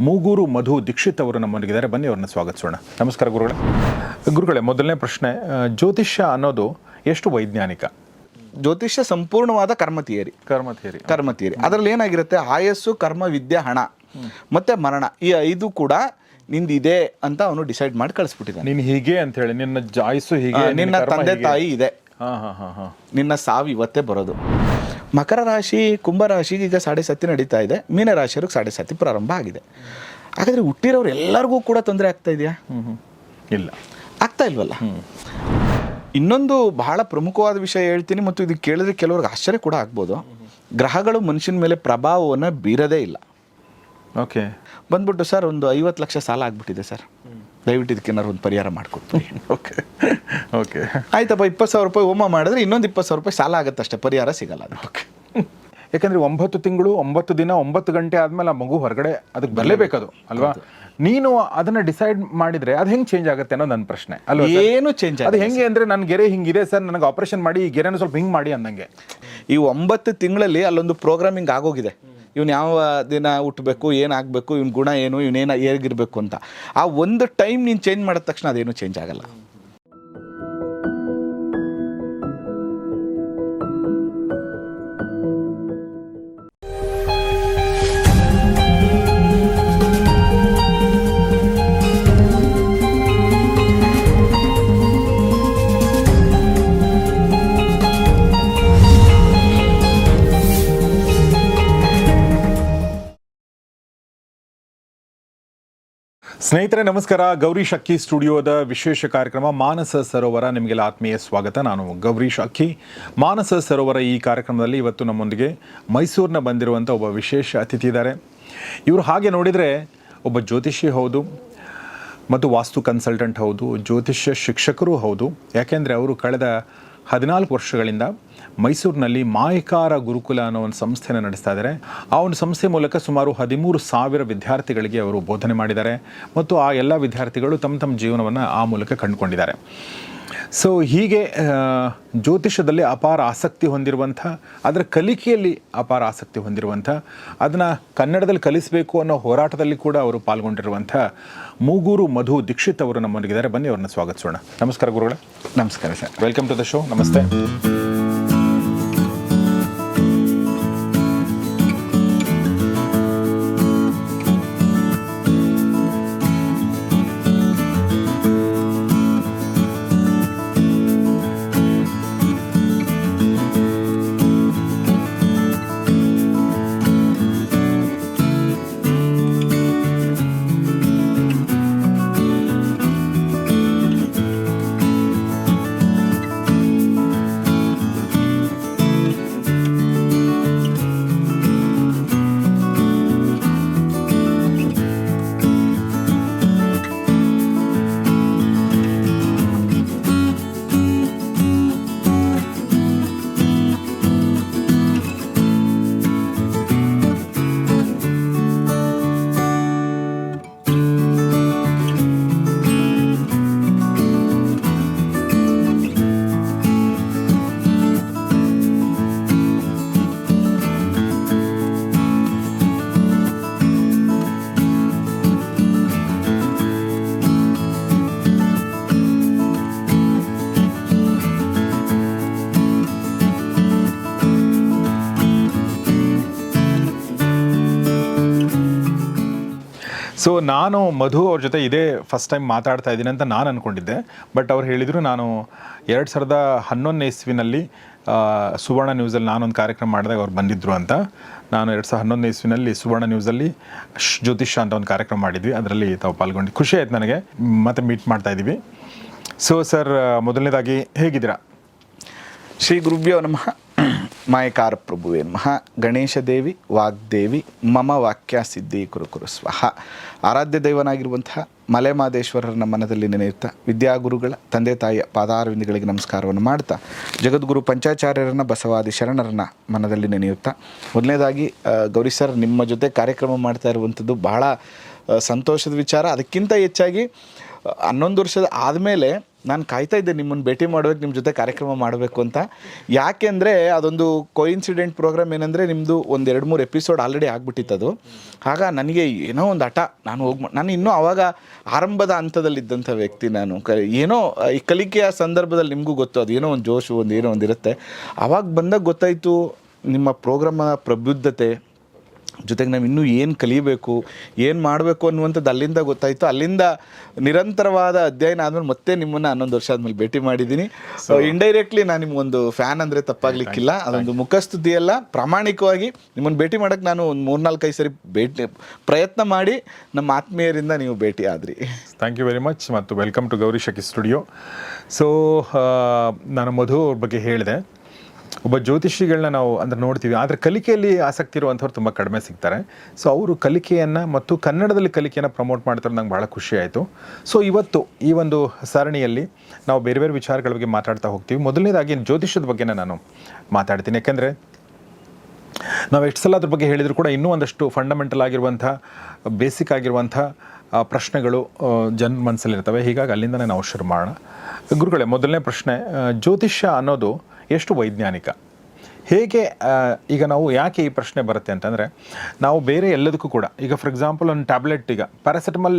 ಮೂಗೂರು ಮಧು ದೀಕ್ಷಿತ್ ಅವರು ನಮ್ಮೊಂದಿಗಿದ್ದಾರೆ. ಬನ್ನಿ ಅವ್ರನ್ನ ಸ್ವಾಗತಿಸೋಣ. ನಮಸ್ಕಾರ ಗುರುಗಳೇ. ಗುರುಗಳೇ ಮೊದಲನೇ ಪ್ರಶ್ನೆ ಜ್ಯೋತಿಷ್ಯ ಅನ್ನೋದು ಎಷ್ಟು ವೈಜ್ಞಾನಿಕ? ಜ್ಯೋತಿಷ್ಯ ಸಂಪೂರ್ಣವಾದ ಕರ್ಮ ಥಿಯರಿ. ಕರ್ಮ ಥಿಯರಿ. ಕರ್ಮ ಥಿಯರಿ. ಅದರಲ್ಲಿ ಏನಾಗಿರುತ್ತೆ? ಆಯಸ್ಸು ಕರ್ಮ ವಿದ್ಯೆ ಹಣ ಮತ್ತೆ ಮರಣ ಈ ಐದು ಕೂಡ ನಿಂದಿದೆ ಅಂತ ಅವನು ಡಿಸೈಡ್ ಮಾಡಿ ಕಳಿಸ್ಬಿಟ್ಟಿದ್ದಾನೆ. ನೀನು ಹೀಗೆ ಅಂತ ಹೇಳಿ ನಿನ್ನ ಜಾಯ್ಸು ಹೀಗೆ ನಿನ್ನ ತಂದೆ ತಾಯಿ ಇದೆ. ಹಾ ಹಾ ಹಾ ಹಾ. ನಿನ್ನ ಸಾವು ಇವತ್ತೇ ಬರೋದು. ಮಕರ ರಾಶಿ ಕುಂಭ ರಾಶಿಗೆ ಈಗ ಸಾಡೆ ಸತಿ ನಡೀತಾ ಇದೆ. ಮೀನ ರಾಶಿಯವ್ರಿಗೆ ಸಾಡೆ ಸತಿ ಪ್ರಾರಂಭ ಆಗಿದೆ. ಹಾಗಾದ್ರೆ ಹುಟ್ಟಿರೋರು ಎಲ್ಲರಿಗೂ ಕೂಡ ತೊಂದರೆ ಆಗ್ತಾ ಇದೆಯಾ? ಇಲ್ಲ. ಆಗ್ತಾ ಇಲ್ವಲ್ಲ? ಇನ್ನೊಂದು ಬಹಳ ಪ್ರಮುಖವಾದ ವಿಷಯ ಹೇಳ್ತೀನಿ ಮತ್ತು ಇದು ಕೇಳಿದ್ರೆ ಕೆಲವ್ರಿಗೆ ಆಶ್ಚರ್ಯ ಕೂಡ ಆಗ್ಬೋದು. ಗ್ರಹಗಳು ಮನುಷ್ಯನ ಮೇಲೆ ಪ್ರಭಾವವನ್ನು ಬೀರದೇ ಇಲ್ಲ. ಓಕೆ ಬಂದ್ಬಿಟ್ಟು ಸರ್ ಒಂದು ಐವತ್ತು ಲಕ್ಷ ಸಾಲ ಆಗ್ಬಿಟ್ಟಿದೆ ಸರ್. ದಯವಿಟ್ಟು ಇದಕ್ಕೇನಾರು ಒಂದು ಪರಿಹಾರ ಮಾಡ್ಕೊಡ್ತೀನಿ ಓಕೆ ಓಕೆ ಆಯ್ತಪ್ಪ ಇಪ್ಪತ್ತು ಸಾವಿರ ರೂಪಾಯಿ ಹೋಮ ಮಾಡಿದ್ರೆ ಇನ್ನೊಂದು ಇಪ್ಪತ್ತು ಸಾವಿರ ರೂಪಾಯಿ ಸಾಲ ಆಗುತ್ತೆ ಅಷ್ಟೇ ಪರಿಹಾರ ಸಿಗಲ್ಲ ಅದು ಓಕೆ ಯಾಕಂದ್ರೆ ಒಂಬತ್ತು ತಿಂಗಳು ಒಂಬತ್ತು ದಿನ ಒಂಬತ್ತು ಗಂಟೆ ಆದ್ಮೇಲೆ ಆ ಮಗು ಹೊರಗಡೆ ಅದಕ್ಕೆ ಬರಲೇಬೇಕದು ಅಲ್ವಾ? ನೀನು ಅದನ್ನ ಡಿಸೈಡ್ ಮಾಡಿದ್ರೆ ಅದು ಹೆಂಗ್ ಚೇಂಜ್ ಆಗುತ್ತೆ ಅನ್ನೋ ನನ್ನ ಪ್ರಶ್ನೆ ಅಲ್ವಾ? ಏನು ಚೇಂಜ್ ಅದು ಹೆಂಗೆ ಅಂದ್ರೆ ನನ್ನ ಗೆರೆ ಹಿಂಗಿದೆ ಸರ್ ನನಗೆ ಆಪರೇಷನ್ ಮಾಡಿ ಈ ಗೆರೆನ ಸ್ವಲ್ಪ ಹಿಂಗ್ ಮಾಡಿ ಅಂದಂಗೆ ಈ ಒಂಬತ್ತು ತಿಂಗಳಲ್ಲಿ ಅಲ್ಲೊಂದು ಪ್ರೋಗ್ರಾಮಿಂಗ್ ಆಗೋಗಿದೆ. ಇವ್ನು ಯಾವ ದಿನ ಹುಟ್ಟಬೇಕು ಏನಾಗಬೇಕು ಇವ್ನ ಗುಣ ಏನು ಇವನೇನು ಹೇಗಿರಬೇಕು ಅಂತ. ಆ ಒಂದು ಟೈಮ್ ನೀನು ಚೇಂಜ್ ಮಾಡಿದ ತಕ್ಷಣ ಅದೇನು ಚೇಂಜ್ ಆಗಲ್ಲ. ಸ್ನೇಹಿತರೆ, ನಮಸ್ಕಾರ. ಗೌರಿ ಶಕ್ಕಿ ಸ್ಟುಡಿಯೋದ ವಿಶೇಷ ಕಾರ್ಯಕ್ರಮ ಮಾನಸ ಸರೋವರ. ನಿಮಗೆಲ್ಲ ಆತ್ಮೀಯ ಸ್ವಾಗತ. ನಾನು ಗೌರಿ ಶಕ್ಕಿ. ಮಾನಸ ಸರೋವರ ಈ ಕಾರ್ಯಕ್ರಮದಲ್ಲಿ ಇವತ್ತು ನಮ್ಮೊಂದಿಗೆ ಮೈಸೂರಿನ ಬಂದಿರುವಂಥ ಒಬ್ಬ ವಿಶೇಷ ಅತಿಥಿ ಇದ್ದಾರೆ. ಇವರು ಹಾಗೆ ನೋಡಿದರೆ ಒಬ್ಬ ಜ್ಯೋತಿಷಿ ಹೌದು ಮತ್ತು ವಾಸ್ತು ಕನ್ಸಲ್ಟೆಂಟ್ ಹೌದು, ಜ್ಯೋತಿಷ್ಯ ಶಿಕ್ಷಕರೂ ಹೌದು. ಯಾಕೆಂದರೆ ಅವರು ಕಳೆದ ಹದಿನಾಲ್ಕು ವರ್ಷಗಳಿಂದ ಮೈಸೂರಿನಲ್ಲಿ ಮಾಯಕಾರ ಗುರುಕುಲ ಅನ್ನೋ ಒಂದು ಸಂಸ್ಥೆಯನ್ನು ನಡೆಸ್ತಾ ಇದ್ದಾರೆ ಆ ಒಂದು ಸಂಸ್ಥೆ ಮೂಲಕ ಸುಮಾರು ಹದಿಮೂರು ಸಾವಿರ ವಿದ್ಯಾರ್ಥಿಗಳಿಗೆ ಅವರು ಬೋಧನೆ ಮಾಡಿದ್ದಾರೆ. ಮತ್ತು ಆ ಎಲ್ಲ ವಿದ್ಯಾರ್ಥಿಗಳು ತಮ್ಮ ತಮ್ಮ ಜೀವನವನ್ನು ಆ ಮೂಲಕ ಕಂಡುಕೊಂಡಿದ್ದಾರೆ. ಸೊ ಹೀಗೆ ಜ್ಯೋತಿಷ್ಯದಲ್ಲಿ ಅಪಾರ ಆಸಕ್ತಿ ಹೊಂದಿರುವಂಥ, ಅದರ ಕಲಿಕೆಯಲ್ಲಿ ಅಪಾರ ಆಸಕ್ತಿ ಹೊಂದಿರುವಂಥ, ಅದನ್ನು ಕನ್ನಡದಲ್ಲಿ ಕಲಿಸಬೇಕು ಅನ್ನೋ ಹೋರಾಟದಲ್ಲಿ ಕೂಡ ಅವರು ಪಾಲ್ಗೊಂಡಿರುವಂಥ ಮೂಗೂರು ಮಧು ದೀಕ್ಷಿತ್ ಅವರು ನಮ್ಮೊಂದಿಗಿದ್ದಾರೆ. ಬನ್ನಿ ಅವ್ರನ್ನ ಸ್ವಾಗತಿಸೋಣ. ನಮಸ್ಕಾರ ಗುರುಗಳೇ. ನಮಸ್ಕಾರ sir. Welcome to the show ನಮಸ್ತೆ. ಸೊ ನಾನು ಮಧು ಅವ್ರ ಜೊತೆ ಇದೇ ಫಸ್ಟ್ ಟೈಮ್ ಮಾತಾಡ್ತಾ ಇದ್ದೀನಿ ಅಂತ ನಾನು ಅಂದ್ಕೊಂಡಿದ್ದೆ ಬಟ್ ಅವ್ರು ಹೇಳಿದರು ನಾನು ಎರಡು ಸಾವಿರದ ಹನ್ನೊಂದನೇ ಇಸ್ವಿನಲ್ಲಿ ಸುವರ್ಣ ನ್ಯೂಸಲ್ಲಿ ನಾನೊಂದು ಕಾರ್ಯಕ್ರಮ ಮಾಡಿದಾಗ ಅವ್ರು ಬಂದಿದ್ದರು ಅಂತ. ನಾನು ಎರಡು ಸಾವಿರದ ಹನ್ನೊಂದನೇ ಇಸ್ವಿನಲ್ಲಿ ಸುವರ್ಣ ನ್ಯೂಸಲ್ಲಿ ಜ್ಯೋತಿಷ ಅಂತ ಒಂದು ಕಾರ್ಯಕ್ರಮ ಮಾಡಿದ್ವಿ. ಅದರಲ್ಲಿ ತಾವು ಪಾಲ್ಗೊಂಡು ಖುಷಿ ಆಯ್ತು ನನಗೆ. ಮತ್ತೆ ಮೀಟ್ ಮಾಡ್ತಾ ಇದ್ದೀವಿ. ಸೊ ಸರ್ ಮೊದಲನೇದಾಗಿ ಹೇಗಿದ್ದೀರಾ? ಶ್ರೀ ಗುರುಭ್ಯೋ ನಮಃ. ಮಾಯಕಾರ ಪ್ರಭುವೇ ನಮಃ ಗಣೇಶ ದೇವಿ, ವಾಗ್ದೇವಿ, ಮಮ ವಾಕ್ಯ ಸಿದ್ಧಿ ಕುರುಕುರು ಕುರು ಸ್ವಹ. ಆರಾಧ್ಯ ದೈವನಾಗಿರುವಂತಹ ಮಲೆಮಾದೇಶ್ವರರ ಮನದಲ್ಲಿ ನೆನೆಯುತ್ತಾ ವಿದ್ಯಾಗುರುಗಳ ತಂದೆ ತಾಯಿಯ ಪಾದಾರವಿಂದಗಳಿಗೆ ನಮಸ್ಕಾರವನ್ನು ಮಾಡ್ತಾ, ಜಗದ್ಗುರು ಪಂಚಾಚಾರ್ಯರನ್ನ, ಬಸವಾದಿ ಶರಣರನ್ನ ಮನದಲ್ಲಿ ನೆನೆಯುತ್ತಾ. ಮೊದಲನೇದಾಗಿ ಗೌರಿ ಸರ್, ನಿಮ್ಮ ಜೊತೆ ಕಾರ್ಯಕ್ರಮ ಮಾಡ್ತಾ ಇರುವಂಥದ್ದು ಬಹಳ ಸಂತೋಷದ ವಿಚಾರ. ಅದಕ್ಕಿಂತ ಹೆಚ್ಚಾಗಿ ಹನ್ನೊಂದು ವರ್ಷದ ಆದಮೇಲೆ ನಾನು ಕಾಯ್ತಾ ಇದ್ದೆ ನಿಮ್ಮನ್ನು ಭೇಟಿ ಮಾಡಬೇಕು ನಿಮ್ಮ ಜೊತೆ ಕಾರ್ಯಕ್ರಮ ಮಾಡಬೇಕು ಅಂತ. ಯಾಕೆಂದರೆ ಅದೊಂದು ಕೋಇನ್ಸಿಡೆಂಟ್ ಪ್ರೋಗ್ರಾಮ್ ಏನಂದರೆ ನಿಮ್ಮದು ಒಂದು ಎರಡು ಮೂರು ಎಪಿಸೋಡ್ ಆಲ್ರೆಡಿ ಆಗ್ಬಿಟ್ಟಿತ್ತದು. ಆಗ ನನಗೆ ಏನೋ ಒಂದು ಹಠ, ನಾನು ಹೋಗಿ ನಾನು ಇನ್ನೂ ಆವಾಗ ಆರಂಭದ ಹಂತದಲ್ಲಿದ್ದಂಥ ವ್ಯಕ್ತಿ ನಾನು. ಕ, ಏನೋ, ಈ ಕಲಿಕೆಯ ಸಂದರ್ಭದಲ್ಲಿ ನಿಮಗೂ ಗೊತ್ತು, ಅದು ಏನೋ ಒಂದು ಜೋಶು, ಒಂದು ಏನೋ ಒಂದು ಇರುತ್ತೆ ಆವಾಗ ಬಂದಾಗ ಗೊತ್ತಾಯಿತು, ನಿಮ್ಮ ಪ್ರೋಗ್ರಾಮ ಪ್ರಬುದ್ಧತೆ ಜೊತೆಗೆ ನಾವು ಇನ್ನೂ ಏನು ಕಲಿಬೇಕು ಏನು ಮಾಡಬೇಕು ಅನ್ನುವಂಥದ್ದು ಅಲ್ಲಿಂದ ಗೊತ್ತಾಯಿತು. ಅಲ್ಲಿಂದ ನಿರಂತರವಾದ ಅಧ್ಯಯನ ಆದಮೇಲೆ ಮತ್ತೆ ನಿಮ್ಮನ್ನು ಹನ್ನೊಂದು ವರ್ಷ ಆದಮೇಲೆ ಭೇಟಿ ಮಾಡಿದ್ದೀನಿ. ಸೊ ಇಂಡೈರೆಕ್ಟ್ಲಿ ನಾನು ನಿಮ್ಗೊಂದು ಫ್ಯಾನ್ ಅಂದರೆ ತಪ್ಪಾಗಲಿಕ್ಕಿಲ್ಲ. ಅದೊಂದು ಮುಖಸ್ತುತಿ ಅಲ್ಲ ಪ್ರಾಮಾಣಿಕವಾಗಿ ನಿಮ್ಮನ್ನು ಭೇಟಿ ಮಾಡೋಕ್ಕೆ ನಾನು ಒಂದು ಮೂರ್ನಾಲ್ಕೈದು ಸರಿ ಭೇಟಿ ಪ್ರಯತ್ನ ಮಾಡಿ ನಮ್ಮ ಆತ್ಮೀಯರಿಂದ ನೀವು ಭೇಟಿ ಆದ್ರಿ. ಥ್ಯಾಂಕ್ ಯು ವೆರಿ ಮಚ್ ಮತ್ತು welcome to Gowri Shaki studio so ನಾನು ಮಧು ಅವ್ರ ಬಗ್ಗೆ ಹೇಳಿದೆ. ಒಬ್ಬ ಜ್ಯೋತಿಷಿಗಳನ್ನ ನಾವು ಅಂದ್ರೆ ನೋಡ್ತೀವಿ. ಆದರೆ ಕಲಿಕೆಯಲ್ಲಿ ಆಸಕ್ತಿ ಇರುವಂಥವ್ರು ತುಂಬ ಕಡಿಮೆ ಸಿಗ್ತಾರೆ. ಸೊ ಅವರು ಕಲಿಕೆಯನ್ನು ಮತ್ತು ಕನ್ನಡದಲ್ಲಿ ಕಲಿಕೆಯನ್ನು ಪ್ರಮೋಟ್ ಮಾಡ್ತಾರೆ ನಂಗೆ ಭಾಳ ಖುಷಿ ಆಯಿತು. ಸೊ ಇವತ್ತು ಈ ಒಂದು ಸರಣಿಯಲ್ಲಿ ನಾವು ಬೇರೆ ಬೇರೆ ವಿಚಾರಗಳ ಬಗ್ಗೆ ಮಾತಾಡ್ತಾ ಹೋಗ್ತೀವಿ. ಮೊದಲನೇದಾಗಿ ಜ್ಯೋತಿಷದ ಬಗ್ಗೆನೇ ನಾನು ಮಾತಾಡ್ತೀನಿ. ಯಾಕೆಂದರೆ ನಾವು ಎಷ್ಟು ಸಲ ಅದ್ರ ಬಗ್ಗೆ ಹೇಳಿದರೂ ಕೂಡ ಇನ್ನೂ ಒಂದಷ್ಟು ಫಂಡಮೆಂಟಲ್ ಆಗಿರುವಂಥ ಬೇಸಿಕ್ ಆಗಿರುವಂಥ ಪ್ರಶ್ನೆಗಳು ಜನ ಮನಸ್ಸಲ್ಲಿರ್ತವೆ ಹೀಗಾಗಿ ಅಲ್ಲಿಂದನೇ ನಾವು ಶುರು ಮಾಡೋಣ. ಗುರುಗಳೇ, ಮೊದಲನೇ ಪ್ರಶ್ನೆ ಜ್ಯೋತಿಷ್ಯ ಅನ್ನೋದು ಎಷ್ಟು ವೈಜ್ಞಾನಿಕ? ಹೇಗೆ ಈಗ ನಾವು ಯಾಕೆ ಈ ಪ್ರಶ್ನೆ ಬರುತ್ತೆ ಅಂತಂದರೆ, ನಾವು ಬೇರೆ ಎಲ್ಲದಕ್ಕೂ ಕೂಡ, ಈಗ ಫಾರ್ ಎಕ್ಸಾಂಪಲ್ ಒಂದು ಟ್ಯಾಬ್ಲೆಟ್ ಈಗ ಪ್ಯಾರಾಸಿಟಮಲ್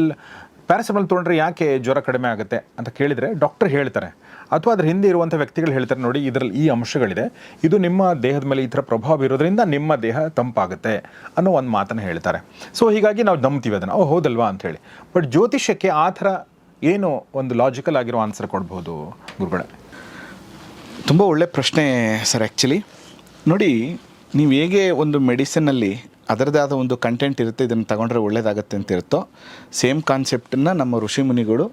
ಪ್ಯಾರಾಸಿಟಮಲ್ ತೊಗೊಂಡ್ರೆ ಯಾಕೆ ಜ್ವರ ಕಡಿಮೆ ಆಗುತ್ತೆ ಅಂತ ಕೇಳಿದರೆ ಡಾಕ್ಟರ್ ಹೇಳ್ತಾರೆ. ಅಥವಾ ಅದ್ರ ಹಿಂದೆ ಇರುವಂಥ ವ್ಯಕ್ತಿಗಳು ಹೇಳ್ತಾರೆ ನೋಡಿ, ಇದರಲ್ಲಿ ಈ ಅಂಶಗಳಿದೆ. ಇದು ನಿಮ್ಮ ದೇಹದ ಮೇಲೆ ಈ ಥರ ಪ್ರಭಾವ ಇರೋದ್ರಿಂದ ನಿಮ್ಮ ದೇಹ ತಂಪಾಗುತ್ತೆ ಅನ್ನೋ ಒಂದು ಮಾತನ್ನು ಹೇಳ್ತಾರೆ. ಸೊ ಹೀಗಾಗಿ ನಾವು ನಂಬ್ತೀವಿ ಅದನ್ನು. ಓ, ಹೌದಲ್ವಾ ಅಂತ ಹೇಳಿ. ಬಟ್ ಜ್ಯೋತಿಷ್ಯಕ್ಕೆ ಆ ಥರ ಏನು ಒಂದು ಲಾಜಿಕಲ್ ಆಗಿರೋ ಆನ್ಸರ್ ಕೊಡ್ಬೋದು ಗುರುಗಳೇ? ತುಂಬ ಒಳ್ಳೆ ಪ್ರಶ್ನೆ ಸರ್ ಆ್ಯಕ್ಚುಲಿ ನೋಡಿ ನೀವು ಹೇಗೆ ಒಂದು ಮೆಡಿಸಿನಲ್ಲಿ ಅದರದೇ ಆದ ಒಂದು ಕಂಟೆಂಟ್ ಇರುತ್ತೆ ಇದನ್ನು ತಗೊಂಡ್ರೆ ಒಳ್ಳೇದಾಗತ್ತೆ ಅಂತ ಇರುತ್ತೋ ಸೇಮ್ ಕಾನ್ಸೆಪ್ಟನ್ನು ನಮ್ಮ ಋಷಿ ಮುನಿಗಳು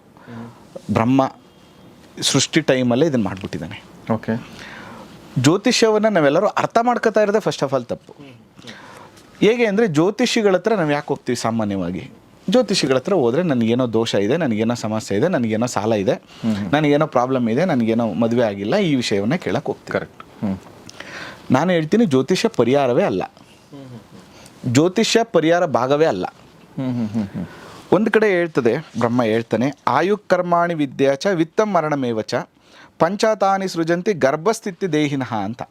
ಬ್ರಹ್ಮ ಸೃಷ್ಟಿ ಟೈಮಲ್ಲೇ ಇದನ್ನು ಮಾಡಿಬಿಟ್ಟಿದ್ದಾನೆ. ಓಕೆ. ಜ್ಯೋತಿಷ್ಯವನ್ನು ನಾವೆಲ್ಲರೂ ಅರ್ಥ ಮಾಡ್ಕೋತಾ ಇರೋದೇ ಫಸ್ಟ್ ಆಫ್ ಆಲ್ ತಪ್ಪು. ಹೇಗೆ ಅಂದರೆ ಜ್ಯೋತಿಷಿಗಳ ಹತ್ರ ನಾವು ಯಾಕೆ ಹೋಗ್ತೀವಿ ಸಾಮಾನ್ಯವಾಗಿ? ಜ್ಯೋತಿಷಿಗಳ ಹತ್ರ ಹೋದರೆ ನನಗೇನೋ ದೋಷ ಇದೆ ನನಗೇನೋ ಸಮಸ್ಯೆ ಇದೆ ನನಗೇನೋ ಸಾಲ ಇದೆ ನನಗೇನೋ ಪ್ರಾಬ್ಲಮ್ ಇದೆ ನನಗೇನೋ ಮದುವೆ ಆಗಿಲ್ಲ ಈ ವಿಷಯವನ್ನ ಕೇಳಕ್ಕೆ ಹೋಗ್ತೀನಿ. ಕರೆಕ್ಟ್ ನಾನು ಹೇಳ್ತೀನಿ ಜ್ಯೋತಿಷ್ಯ ಪರಿಹಾರವೇ ಅಲ್ಲ. ಜ್ಯೋತಿಷ್ಯ ಪರಿಹಾರ ಭಾಗವೇ ಅಲ್ಲ. ಹ್ಞೂ ಹ್ಞೂ ಹ್ಞೂ ಹ್ಞೂ ಒಂದು ಕಡೆ ಹೇಳ್ತದೆ ಬ್ರಹ್ಮ ಹೇಳ್ತಾನೆ ಆಯು ಕರ್ಮಾಣಿ ವಿದ್ಯಾಚ ವಿತ್ತ ಮರಣಮೇವಚ ಪಂಚಾತಾನಿ ಸೃಜಂತಿ ಗರ್ಭಸ್ಥಿತಿ ದೇಹಿನಃ ಅಂತ.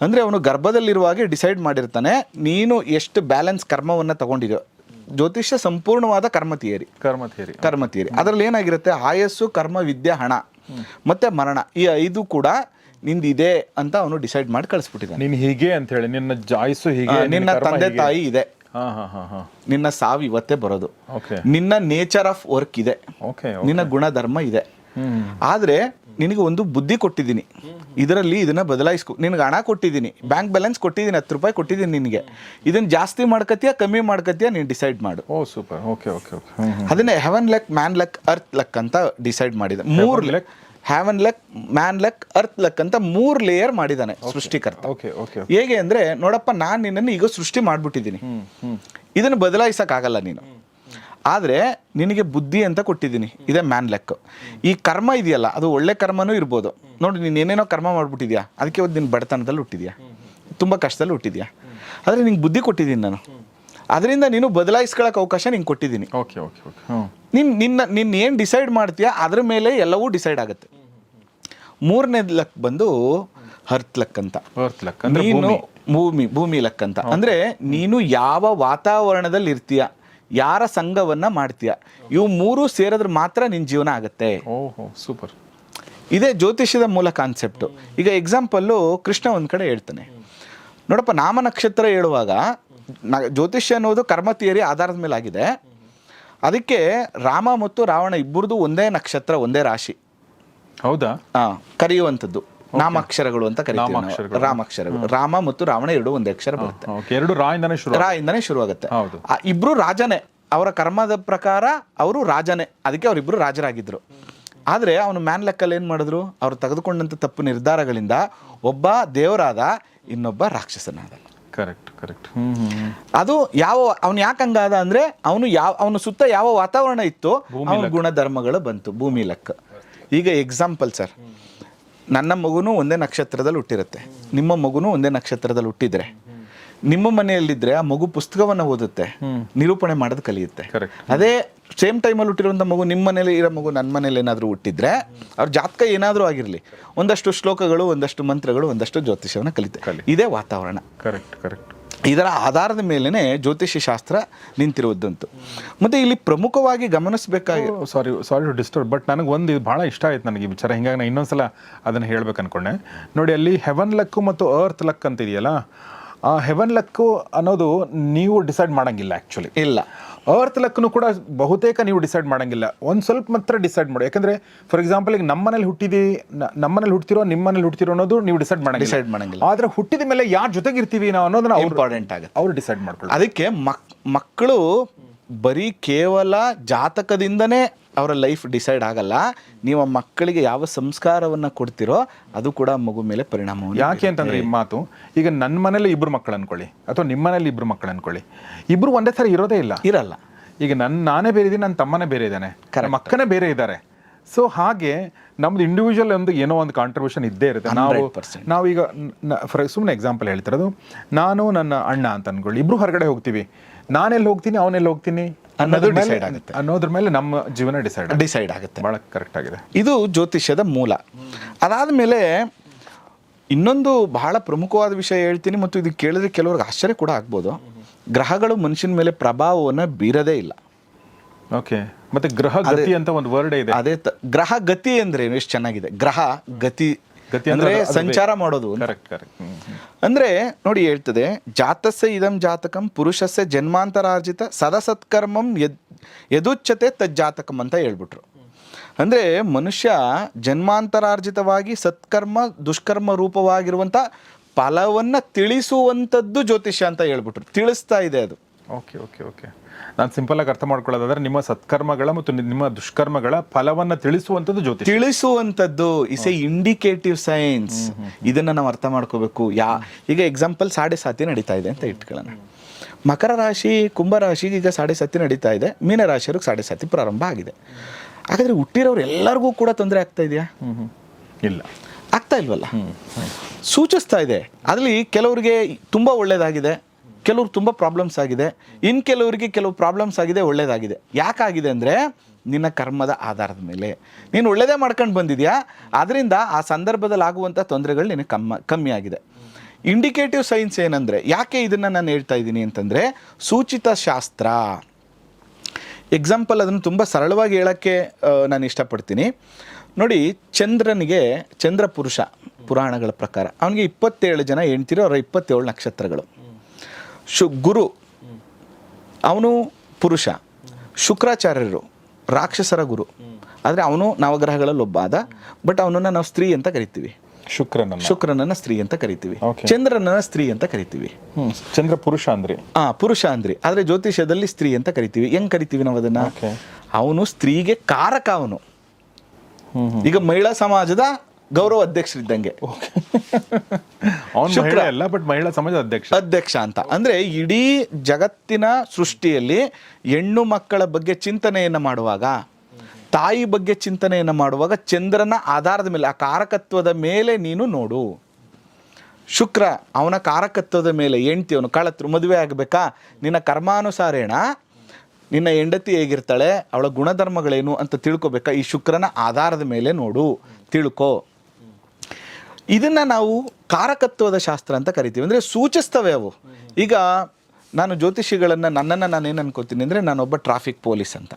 ಅಂದರೆ ಅವನು ಗರ್ಭದಲ್ಲಿರುವಾಗೆ ಡಿಸೈಡ್ ಮಾಡಿರ್ತಾನೆ ನೀನು ಎಷ್ಟು ಬ್ಯಾಲೆನ್ಸ್ ಕರ್ಮವನ್ನು ತಗೊಂಡಿದ್ಯೋ ಜ್ಯೋತಿಷ್ಯ ಸಂಪೂರ್ಣವಾದ ಕರ್ಮ ಥಿಯರಿ. ಕರ್ಮ ಥಿಯರಿ ಕರ್ಮ ಥಿಯರಿ. ಅದರಲ್ಲಿ ಏನಾಗಿರುತ್ತೆ? ಆಯಸ್ಸು ಕರ್ಮ ವಿದ್ಯೆ ಹಣ ಮತ್ತೆ ಮರಣ ಈ ಐದು ಕೂಡ ನಿಂದಿದೆ ಅಂತ ಅವನು ಡಿಸೈಡ್ ಮಾಡಿ ಕಳಿಸ್ಬಿಟ್ಟಿದ್ದಾನೆ. ನೀನು ಹೀಗೆ ಅಂತ ಹೇಳಿ ನಿನ್ನ ಜಾಯ್ಸು ಹೀಗೆ ನಿನ್ನ ತಂದೆ ತಾಯಿ ಇದೆ. ನಿನ್ನ ಸಾವು ಇವತ್ತೇ ಬರೋದು. ನಿನ್ನ ನೇಚರ್ ಆಫ್ ವರ್ಕ್ ಇದೆ. ಓಕೆ ನಿನ್ನ ಗುಣಧರ್ಮ ಇದೆ. ಆದ್ರೆ ನಿನಗೆ ಒಂದು ಬುದ್ಧಿ ಕೊಟ್ಟಿದ್ದೀನಿ. ಇದರಲ್ಲಿ ಇದನ್ನ ಬದಲಾಯಿಸ್ಕೊ ನಿನಗೆ ಹಣ ಕೊಟ್ಟಿದ್ದೀನಿ. ಬ್ಯಾಂಕ್ ಬ್ಯಾಲೆನ್ಸ್ ಕೊಟ್ಟಿದ್ದೀನಿ ಹತ್ತು ರೂಪಾಯಿ ಕೊಟ್ಟಿದ್ದೀನಿ ನಿನಗೆ. ಇದನ್ನ ಜಾಸ್ತಿ ಮಾಡ್ಕತ್ತೀಯಾ ಕಮ್ಮಿ ಮಾಡ್ಕತ್ತೀಯಾ ನೀನು ಡಿಸೈಡ್ ಮಾಡು. Oh super okay okay okay ಅದನ್ನ heaven luck man luck earth luck ಅಂತ ಡಿಸೈಡ್ ಮಾಡಿದೆ. ಮೂರ್ luck heaven luck man luck earth luck ಅಂತ ಮೂರ್ ಲೇಯರ್ ಮಾಡಿದ್ದಾನೆ ಸೃಷ್ಟಿಕರ್ತ. ಓಕೆ ಓಕೆ ಹೇಗೆ ಅಂದ್ರೆ ನೋಡಪ್ಪ ನಾನು ನಿನ್ನನ್ನು ಈಗ ಸೃಷ್ಟಿ ಮಾಡ್ಬಿಟ್ಟಿದ್ದೀನಿ. ಇದನ್ನು ಬದಲಾಯಿಸಕ್ಕಾಗಲ್ಲ ನೀನು. ಆದರೆ ನಿನಗೆ ಬುದ್ಧಿ ಅಂತ ಕೊಟ್ಟಿದ್ದೀನಿ. ಇದೇ ಮ್ಯಾನ್ ಲೆಕ್ ಈ ಕರ್ಮ ಇದೆಯಲ್ಲ ಅದು ಒಳ್ಳೆ ಕರ್ಮನೂ ಇರ್ಬೋದು. ನೋಡಿ ನೀನು ಏನೇನೋ ಕರ್ಮ ಮಾಡಿಬಿಟ್ಟಿದ್ಯಾ? ಅದಕ್ಕೆ ಒಂದು ನಿನ್ನ ಬಡತನದಲ್ಲಿ ಹುಟ್ಟಿದ್ಯಾ? ತುಂಬ ಕಷ್ಟದಲ್ಲಿ ಹುಟ್ಟಿದ್ಯಾ? ಆದರೆ ನಿಂಗೆ ಬುದ್ಧಿ ಕೊಟ್ಟಿದ್ದೀನಿ ನಾನು. ಅದರಿಂದ ನೀನು ಬದಲಾಯಿಸ್ಕೊಳ್ಳೋಕೆ ಅವಕಾಶ ನಿಂಗೆ ಕೊಟ್ಟಿದ್ದೀನಿ. Okay okay okay. ನಿನ್ನ ನಿನ್ನ ನಿನ್ನ ಏನು ಡಿಸೈಡ್ ಮಾಡ್ತೀಯಾ ಅದ್ರ ಮೇಲೆ ಎಲ್ಲವೂ ಡಿಸೈಡ್ ಆಗುತ್ತೆ. ಮೂರನೇ ಲಕ್ ಬಂದು ಹರ್ತ್ ಲಕ್ ಅಂತ. ಹರ್ತ್ ಲಕ್ ಅಂದ್ರೆ ನೀನು ಭೂಮಿ. ಭೂಮಿ ಲಕ್ ಅಂತ. ಅಂದರೆ ನೀನು ಯಾವ ವಾತಾವರಣದಲ್ಲಿ ಇರ್ತೀಯ ಯಾರ ಸಂಘವನ್ನ ಮಾಡ್ತೀಯ? ಇವು ಮೂರು ಸೇರಿದ್ರೆ ಮಾತ್ರ ನಿನ್ನ ಜೀವನ ಆಗುತ್ತೆ. ಓಹೋ ಸೂಪರ್. ಇದೇ ಜ್ಯೋತಿಷ್ಯದ ಮೂಲ ಕಾನ್ಸೆಪ್ಟು ಈಗ ಎಕ್ಸಾಂಪಲ್ಲು ಕೃಷ್ಣ ಒಂದು ಕಡೆ ಹೇಳ್ತಾನೆ. ನೋಡಪ್ಪ ನಾಮ ನಕ್ಷತ್ರ ಹೇಳುವಾಗ ನ- ಜ್ಯೋತಿಷ್ಯ ಅನ್ನೋದು ಕರ್ಮ ಥಿಯರಿ ಆಧಾರದ ಮೇಲೆ ಆಗಿದೆ. ಅದಕ್ಕೆ ರಾಮ ಮತ್ತು ರಾವಣ ಇಬ್ಬರದು ಒಂದೇ ನಕ್ಷತ್ರ ಒಂದೇ ರಾಶಿ. ಹೌದಾ? ಆ, ಕರೆಯುವಂಥದ್ದು. ನಾಮಾಕ್ಷರಗಳು ಅಂತ ಕರಿತೀವಿ. ರಾಮಾಕ್ಷರಗಳು. ರಾಮ ಮತ್ತು ರಾವಣ ಎರಡು ಒಂದೇ ಅಕ್ಷರ ಬರುತ್ತೆ. ಎರಡು ರಾ ಇಂದಾನೆ ಶುರು ಆಗುತ್ತೆ. ಶುರುವಾಗುತ್ತೆ ಇಬ್ರು ರಾಜನೇ ಅವರ ಕರ್ಮದ ಪ್ರಕಾರ ಅವರು ರಾಜನೇ. ಅದಕ್ಕೆ ಅವರಿಬ್ರು ರಾಜರಾಗಿದ್ರು. ಆದ್ರೆ ಅವನು ಮ್ಯಾನ್ ಲೆಕ್ಕಲ್ಲಿ ಏನ್ ಮಾಡಿದ್ರು? ಅವ್ರು ತೆಗೆದುಕೊಂಡಂತ ತಪ್ಪು ನಿರ್ಧಾರಗಳಿಂದ ಒಬ್ಬ ದೇವರಾದ ಇನ್ನೊಬ್ಬ ರಾಕ್ಷಸನಾದ. ಕರೆಕ್ಟ್ ಕರೆಕ್ಟ್ ಅದು ಯಾವ ಅವನು ಯಾಕೆ ಹಂಗಾದ ಅಂದ್ರೆ ಅವನು ಯಾವ ಅವನ ಸುತ್ತ ಯಾವ ವಾತಾವರಣ ಇತ್ತು ಅವನ ಗುಣಧರ್ಮಗಳು ಬಂತು. ಭೂಮಿ ಲೆಕ್ಕ. ಈಗ ಎಕ್ಸಾಂಪಲ್ ಸರ್ ನನ್ನ ಮಗುನೂ ಒಂದೇ ನಕ್ಷತ್ರದಲ್ಲಿ ಹುಟ್ಟಿರುತ್ತೆ. ನಿಮ್ಮ ಮಗುನೂ ಒಂದೇ ನಕ್ಷತ್ರದಲ್ಲಿ ಹುಟ್ಟಿದ್ರೆ. ನಿಮ್ಮ ಮನೆಯಲ್ಲಿದ್ದರೆ ಆ ಮಗು ಪುಸ್ತಕವನ್ನ ಓದುತ್ತೆ. ನಿರೂಪಣೆ ಮಾಡೋದು ಕಲಿಯುತ್ತೆ. ಅದೇ ಸೇಮ್ ಟೈಮಲ್ಲಿ ಹುಟ್ಟಿರುವಂಥ ಮಗು ನಿಮ್ಮ ಮನೇಲಿ ಇರೋ ಮಗು ನನ್ನ ಮನೇಲಿ ಏನಾದರೂ ಹುಟ್ಟಿದ್ರೆ ಅವ್ರ ಜಾತಕ ಏನಾದರೂ ಆಗಿರಲಿ ಒಂದಷ್ಟು ಶ್ಲೋಕಗಳು ಒಂದಷ್ಟು ಮಂತ್ರಗಳು ಒಂದಷ್ಟು ಜ್ಯೋತಿಷ್ಯವನ್ನು ಕಲಿತೆ. ಕಲಿ. ಇದೇ ವಾತಾವರಣ. ಕರೆಕ್ಟ್ ಕರೆಕ್ಟ್ ಇದರ ಆಧಾರದ ಮೇಲೇ ಜ್ಯೋತಿಷ್ಯ ಶಾಸ್ತ್ರ ನಿಂತಿರುವುದಂತು. ಮತ್ತು ಇಲ್ಲಿ ಪ್ರಮುಖವಾಗಿ ಗಮನಿಸಬೇಕಾಗಿ sorry sorry to disturb but ನನಗೆ ಒಂದು ಇದು ಭಾಳ ಇಷ್ಟ ಆಯ್ತು ನನಗೆ ಈ ವಿಚಾರ. ಹಿಂಗಾಗಿ ನಾನು ಇನ್ನೊಂದ್ಸಲ ಅದನ್ನು ಹೇಳ್ಬೇಕು ಅನ್ಕೊಂಡೆ. ನೋಡಿ ಅಲ್ಲಿ ಹೆವನ್ ಲಕ್ಕು ಮತ್ತು ಅರ್ತ್ ಲಕ್ ಅಂತಿದೆಯಲ್ಲ ಆ ಹೆವನ್ ಲಕ್ಕು ಅನ್ನೋದು ನೀವು ಡಿಸೈಡ್ ಮಾಡೋಂಗಿಲ್ಲ ಆ್ಯಕ್ಚುಲಿ ಇಲ್ಲ. ಅರ್ತ್ ಲಕ್ನು ಕೂಡ ಬಹುತೇಕ ನೀವು ಡಿಸೈಡ್ ಮಾಡೋಂಗಿಲ್ಲ. ಒಂದು ಸ್ವಲ್ಪ ಮಾತ್ರ ಡಿಸೈಡ್ ಮಾಡಿ. ಯಾಕಂದ್ರೆ ಫಾರ್ ಎಕ್ಸಾಂಪಲ್ ಈಗ ನಮ್ಮ ಮನೇಲಿ ಹುಟ್ಟಿದಿ ನಮ್ಮನೇಲಿ ಹುಟ್ಟಿರೋ ನಿಮ್ಮ ಮನೇಲಿ ಹುಡ್ತಿರೋ ಅನ್ನೋದು ನೀವು ಡಿಸೈಡ್ ಮಾಡಿ ಡಿಸೈಡ್ ಮಾಡಂಗಿಲ್ಲ. ಆದ್ರೆ ಹುಟ್ಟಿದ ಮೇಲೆ ಯಾರ ಜೊತೆಗಿರ್ತೀವಿ ನಾವು ಅನ್ನೋದನ್ನ ಅವ್ರು ಇಂಪಾರ್ಟೆಂಟ್ ಆಗುತ್ತೆ. ಅವ್ರು ಡಿಸೈಡ್ ಮಾಡ್ಕೊಳ್ಳಿ ಅದಕ್ಕೆ ಮಕ್ ಮಕ್ಕಳು ಬರೀ ಕೇವಲ ಜಾತಕದಿಂದನೇ ಅವರ ಲೈಫ್ ಡಿಸೈಡ್ ಆಗಲ್ಲ. ನೀವು ಆ ಮಕ್ಕಳಿಗೆ ಯಾವ ಸಂಸ್ಕಾರವನ್ನು ಕೊಡ್ತಿರೋ ಅದು ಕೂಡ ಮಗು ಮೇಲೆ ಪರಿಣಾಮ ಯಾಕೆ ಅಂತಂದ್ರೆ ಈ ಮಾತು ಈಗ ನನ್ನ ಮನೇಲಿ ಇಬ್ರು ಮಕ್ಕಳು ಅನ್ಕೊಳ್ಳಿ ಅಥವಾ ನಿಮ್ಮ ಮನೇಲಿ ಇಬ್ರು ಮಕ್ಕಳು ಅನ್ಕೊಳ್ಳಿ ಇಬ್ರು ಒಂದೇ ಸರಿ ಇರೋದೇ ಇಲ್ಲ. ಇರಲ್ಲ. ಈಗ ನನ್ನ ನಾನೇ ಬೇರೆ ಇದ್ದೀನಿ ನನ್ನ ತಮ್ಮನೇ ಬೇರೆ ಇದ್ದಾನೆ ಮಕ್ಕನೇ ಬೇರೆ ಇದ್ದಾರೆ. ಸೊ ಹಾಗೆ ನಮ್ದು ಇಂಡಿವಿಜುವಲ್ ಒಂದು ಏನೋ ಒಂದು ಕಾಂಟ್ರಿಬ್ಯೂಷನ್ ಇದ್ದೇ ಇರುತ್ತೆ. ನಾವು ನಾವು ಈಗ ಫಾರ್ ಸುಮ್ಮನೆ ಎಕ್ಸಾಂಪಲ್ ಹೇಳ್ತಿರೋದು ನಾನು ನನ್ನ ಅಣ್ಣ ಅಂತ ಅನ್ಕೊಳ್ಳಿ ಇಬ್ರು ಹೊರಗಡೆ ಹೋಗ್ತೀವಿ. ನಾನೆಲ್ಲಿ ಹೋಗ್ತೀನಿ ಅವನೆಲ್ಲಿ ಹೋಗ್ತೀನಿ? ಅನ್ನೋದು ಡಿಸೈಡ್ ಆಗುತ್ತೆ. ಅನ್ನೋದ್ರ ಮೇಲೆ ನಮ್ಮ ಜೀವನ ಡಿಸೈಡ್ ಡಿಸೈಡ್ ಆಗುತ್ತೆ. ಭಾಳ ಕರೆಕ್ಟ್ ಆಗಿದೆ ಇದು ಜ್ಯೋತಿಷ್ಯದ ಮೂಲ. ಅದಾದ ಮೇಲೆ ಇನ್ನೊಂದು ಬಹಳ ಪ್ರಮುಖವಾದ ವಿಷಯ ಹೇಳ್ತೀನಿ ಮತ್ತು ಇದು ಕೇಳಿದ್ರೆ ಕೆಲವ್ರಿಗೆ ಆಶ್ಚರ್ಯ ಕೂಡ ಆಗ್ಬೋದು. ಗ್ರಹಗಳು ಮನುಷ್ಯನ ಮೇಲೆ ಪ್ರಭಾವವನ್ನು ಬೀರದೇ ಇಲ್ಲ. ಓಕೆ ಮತ್ತೆ ಗ್ರಹ ಗತಿ ಅಂತ ಒಂದು ವರ್ಡ್ ಇದೆ. ಅದೇ ಗ್ರಹ ಗತಿ ಅಂದ್ರೆ ಎಷ್ಟು ಚೆನ್ನಾಗಿದೆ. ಗ್ರಹ ಗತಿ ಅಂದ್ರೆ ಸಂಚಾರ ಮಾಡೋದು. ಕರೆಕ್ಟ್ ಕರೆಕ್ಟ್ ಅಂದ್ರೆ ನೋಡಿ ಹೇಳ್ತದೆ ಜಾತಸ್ಯ ಇದಂ ಜಾತಕಂ ಪುರುಷಸ್ಯ ಜನ್ಮಾಂತರಾರ್ಜಿತ ಸದಸತ್ಕರ್ಮಂ ಯದ್ ಯದುಚ್ಛತೆ ತಜ್ಜಾತಕಂ ಅಂತ ಹೇಳ್ಬಿಟ್ರು. ಅಂದ್ರೆ ಮನುಷ್ಯ ಜನ್ಮಾಂತರಾರ್ಜಿತವಾಗಿ ಸತ್ಕರ್ಮ ದುಷ್ಕರ್ಮ ರೂಪವಾಗಿರುವಂಥ ಫಲವನ್ನ ತಿಳಿಸುವಂಥದ್ದು ಜ್ಯೋತಿಷ್ಯ ಅಂತ ಹೇಳ್ಬಿಟ್ರು. ತಿಳಿಸ್ತಾ ಇದೆ ಅದು. ಓಕೆ ಓಕೆ ಓಕೆ ನಾನು ಸಿಂಪಲ್ ಆಗಿ ಅರ್ಥ ಮಾಡ್ಕೊಳ್ಳೋದಾದ್ರೆ ನಿಮ್ಮ ಸತ್ಕರ್ಮಗಳ ಮತ್ತು ನಿಮ್ಮ ದುಷ್ಕರ್ಮಗಳ ಫಲವನ್ನ ತಿಳಿಸುವಂಥದ್ದು ಜ್ಯೋತಿಷ ತಿಳಿಸುವಂಥದ್ದು ಇಸ್ ಎ ಇಂಡಿಕೇಟಿವ್ ಸೈನ್ಸ್ ಇದನ್ನ ನಾವು ಅರ್ಥ ಮಾಡ್ಕೋಬೇಕು. ಯಾ ಈಗ ಎಕ್ಸಾಂಪಲ್ ಸಾಡೆ ಸಾತಿ ನಡೀತಾ ಇದೆ ಅಂತ ಇಟ್ಕೊಳ್ಳೋಣ. ಮಕರ ರಾಶಿ ಕುಂಭ ರಾಶಿಗೆ ಈಗ ಸಾಡೆ ಸಾತಿ ನಡೀತಾ ಇದೆ. ಮೀನ ರಾಶಿಯವ್ರಿಗೆ ಸಾಡೆ ಸಾತಿ ಪ್ರಾರಂಭ ಆಗಿದೆ. ಹಾಗಾದ್ರೆ ಹುಟ್ಟಿರೋರು ಎಲ್ಲರಿಗೂ ಕೂಡ ತೊಂದರೆ ಆಗ್ತಾ ಇದೆಯಾ? ಇಲ್ಲ. ಆಗ್ತಾ ಇಲ್ವಲ್ಲ? ಸೂಚಿಸ್ತಾ ಇದೆ. ಅದರಲ್ಲಿ ಕೆಲವರಿಗೆ ತುಂಬ ಒಳ್ಳೇದಾಗಿದೆ. ಕೆಲವ್ರು ತುಂಬ ಪ್ರಾಬ್ಲಮ್ಸ್ ಆಗಿದೆ. ಇನ್ನು ಕೆಲವರಿಗೆ ಕೆಲವು ಪ್ರಾಬ್ಲಮ್ಸ್ ಆಗಿದೆ, ಒಳ್ಳೇದಾಗಿದೆ. ಯಾಕಾಗಿದೆ ಅಂದರೆ, ನಿನ್ನ ಕರ್ಮದ ಆಧಾರದ ಮೇಲೆ. ನೀನು ಒಳ್ಳೇದೇ ಮಾಡ್ಕೊಂಡು ಬಂದಿದ್ಯಾ? ಅದರಿಂದ ಆ ಸಂದರ್ಭದಲ್ಲಿ ಆಗುವಂಥ ತೊಂದರೆಗಳು ನಿನಗೆ ಕಮ್ಮ, ಕಮ್ಮಿ ಆಗಿದೆ. ಇಂಡಿಕೇಟಿವ್ ಸೈನ್ಸ್ ಏನಂದರೆ, ಯಾಕೆ ಇದನ್ನು ನಾನು ಹೇಳ್ತಾ ಇದ್ದೀನಿ ಅಂತಂದರೆ, ಸೂಚಿತ ಶಾಸ್ತ್ರ. ಎಕ್ಸಾಂಪಲ್ ಅದನ್ನು ತುಂಬ ಸರಳವಾಗಿ ಹೇಳೋಕ್ಕೆ ನಾನು ಇಷ್ಟಪಡ್ತೀನಿ. ನೋಡಿ, ಚಂದ್ರನಿಗೆ ಚಂದ್ರ ಪುರುಷ, ಪುರಾಣಗಳ ಪ್ರಕಾರ. ಅವನಿಗೆ ಇಪ್ಪತ್ತೇಳು ಜನ ಹೆಣ್ತಿರೋ, ಅವರ ಇಪ್ಪತ್ತೇಳು ನಕ್ಷತ್ರಗಳು. ಶು ಗುರು ಅವನು ಪುರುಷ ಶುಕ್ರಾಚಾರ್ಯರು ರಾಕ್ಷಸರ ಗುರು. ಆದರೆ ಅವನು ನವಗ್ರಹಗಳಲ್ಲಿ ಒಬ್ಬ ಆದ ಬಟ್ ಅವನನ್ನು ನಾವು ಸ್ತ್ರೀ ಅಂತ ಕರಿತೀವಿ. ಶುಕ್ರನ ಶುಕ್ರನನ್ನ ಸ್ತ್ರೀ ಅಂತ ಕರಿತೀವಿ. ಚಂದ್ರನನ್ನ ಸ್ತ್ರೀ ಅಂತ ಕರಿತೀವಿ. ಚಂದ್ರ ಪುರುಷ ಅಂದ್ರೆ? ಆ ಪುರುಷ ಅಂದ್ರೆ. ಆದ್ರೆ ಜ್ಯೋತಿಷ್ಯದಲ್ಲಿ ಸ್ತ್ರೀ ಅಂತ ಕರಿತೀವಿ. ಹೆಂಗ್ ಕರಿತೀವಿ ನಾವು ಅದನ್ನ. ಅವನು ಸ್ತ್ರೀಗೆ ಕಾರಕ ಅವನು. ಈಗ ಮಹಿಳಾ ಸಮಾಜದ ಗೌರವ ಅಧ್ಯಕ್ಷರಿದ್ದಂಗೆ. ಅವನ್ ಶುಕ್ರ. ಅಲ್ಲ ಬಟ್ ಮಹಿಳಾ ಸಮಾಜ ಅಧ್ಯಕ್ಷ. ಅಧ್ಯಕ್ಷ ಅಂತ. ಅಂದ್ರೆ ಇಡೀ ಜಗತ್ತಿನ ಸೃಷ್ಟಿಯಲ್ಲಿ ಹೆಣ್ಣು ಮಕ್ಕಳ ಬಗ್ಗೆ ಚಿಂತನೆಯನ್ನು ಮಾಡುವಾಗ ತಾಯಿ ಬಗ್ಗೆ ಚಿಂತನೆಯನ್ನು ಮಾಡುವಾಗ ಚಂದ್ರನ ಆಧಾರದ ಮೇಲೆ ಆ ಕಾರಕತ್ವದ ಮೇಲೆ ನೀನು ನೋಡು. ಶುಕ್ರ ಅವನ ಕಾರಕತ್ವದ ಮೇಲೆ ಹೆಂಡ್ತಿ ಅವನು ಕಳತ್ರು ಮದುವೆ ಆಗಬೇಕಾ? ನಿನ್ನ ಕರ್ಮಾನುಸಾರೇಣ ನಿನ್ನ ಹೆಂಡತಿ ಹೇಗಿರ್ತಾಳೆ ಅವಳ ಗುಣಧರ್ಮಗಳೇನು ಅಂತ ತಿಳ್ಕೊಬೇಕಾ? ಈ ಶುಕ್ರನ ಆಧಾರದ ಮೇಲೆ ನೋಡು ತಿಳ್ಕೊ. ಇದನ್ನ ನಾವು ಕಾರಕತ್ವದ ಶಾಸ್ತ್ರ ಅಂತ ಕರಿತೀವಿ. ಅಂದರೆ ಸೂಚಿಸ್ತವೆ ಅವು. ಈಗ ನಾನು ಜ್ಯೋತಿಷಿಗಳನ್ನು ನನ್ನನ್ನು ನಾನು ಏನು ಅನ್ಕೋತೀನಿ ಅಂದರೆ ನಾನೊಬ್ಬ ಟ್ರಾಫಿಕ್ ಪೊಲೀಸ್ ಅಂತ.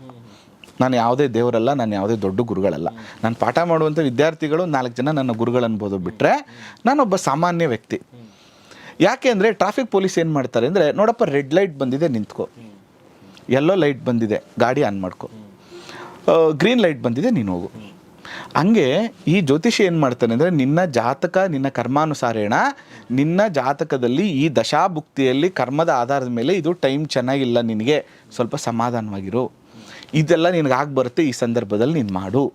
ನಾನು ಯಾವುದೇ ದೇವರಲ್ಲ, ನಾನು ಯಾವುದೇ ದೊಡ್ಡ ಗುರುಗಳಲ್ಲ. ನಾನು ಪಾಠ ಮಾಡುವಂಥ ವಿದ್ಯಾರ್ಥಿಗಳು ನಾಲ್ಕು ಜನ ನನ್ನ ಗುರುಗಳು ಅನ್ಬೋದು ಬಿಟ್ಟರೆ ನಾನೊಬ್ಬ ಸಾಮಾನ್ಯ ವ್ಯಕ್ತಿ. ಯಾಕೆ ಅಂದರೆ ಟ್ರಾಫಿಕ್ ಪೊಲೀಸ್ ಏನು ಮಾಡ್ತಾರೆ ಅಂದರೆ ನೋಡಪ್ಪ ರೆಡ್ ಲೈಟ್ ಬಂದಿದೆ, ನಿಂತ್ಕೋ. ಎಲ್ಲೋ ಲೈಟ್ ಬಂದಿದೆ, ಗಾಡಿ ಆನ್ ಮಾಡ್ಕೊ. ಗ್ರೀನ್ ಲೈಟ್ ಬಂದಿದೆ, ನೀನು ಹೋಗು. ಹಂಗೆ ಈ ಜ್ಯೋತಿಷಿ ಏನು ಮಾಡ್ತಾನೆ ಅಂದರೆ ನಿನ್ನ ಜಾತಕ, ನಿನ್ನ ಕರ್ಮಾನುಸಾರೇಣ, ನಿನ್ನ ಜಾತಕದಲ್ಲಿ ಈ ದಶಾಭುಕ್ತಿಯಲ್ಲಿ ಕರ್ಮದ ಆಧಾರದ ಮೇಲೆ ಇದು ಟೈಮ್ ಚೆನ್ನಾಗಿಲ್ಲ ನಿನಗೆ. ಸ್ವಲ್ಪ ಸಮಾಧಾನವಾಗಿರು. ಇದೆಲ್ಲ ನಿನಗೆ ಆಗಿ ಬರುತ್ತೆ ಈ ಸಂದರ್ಭದಲ್ಲಿ ನೀನು ಮಾಡು.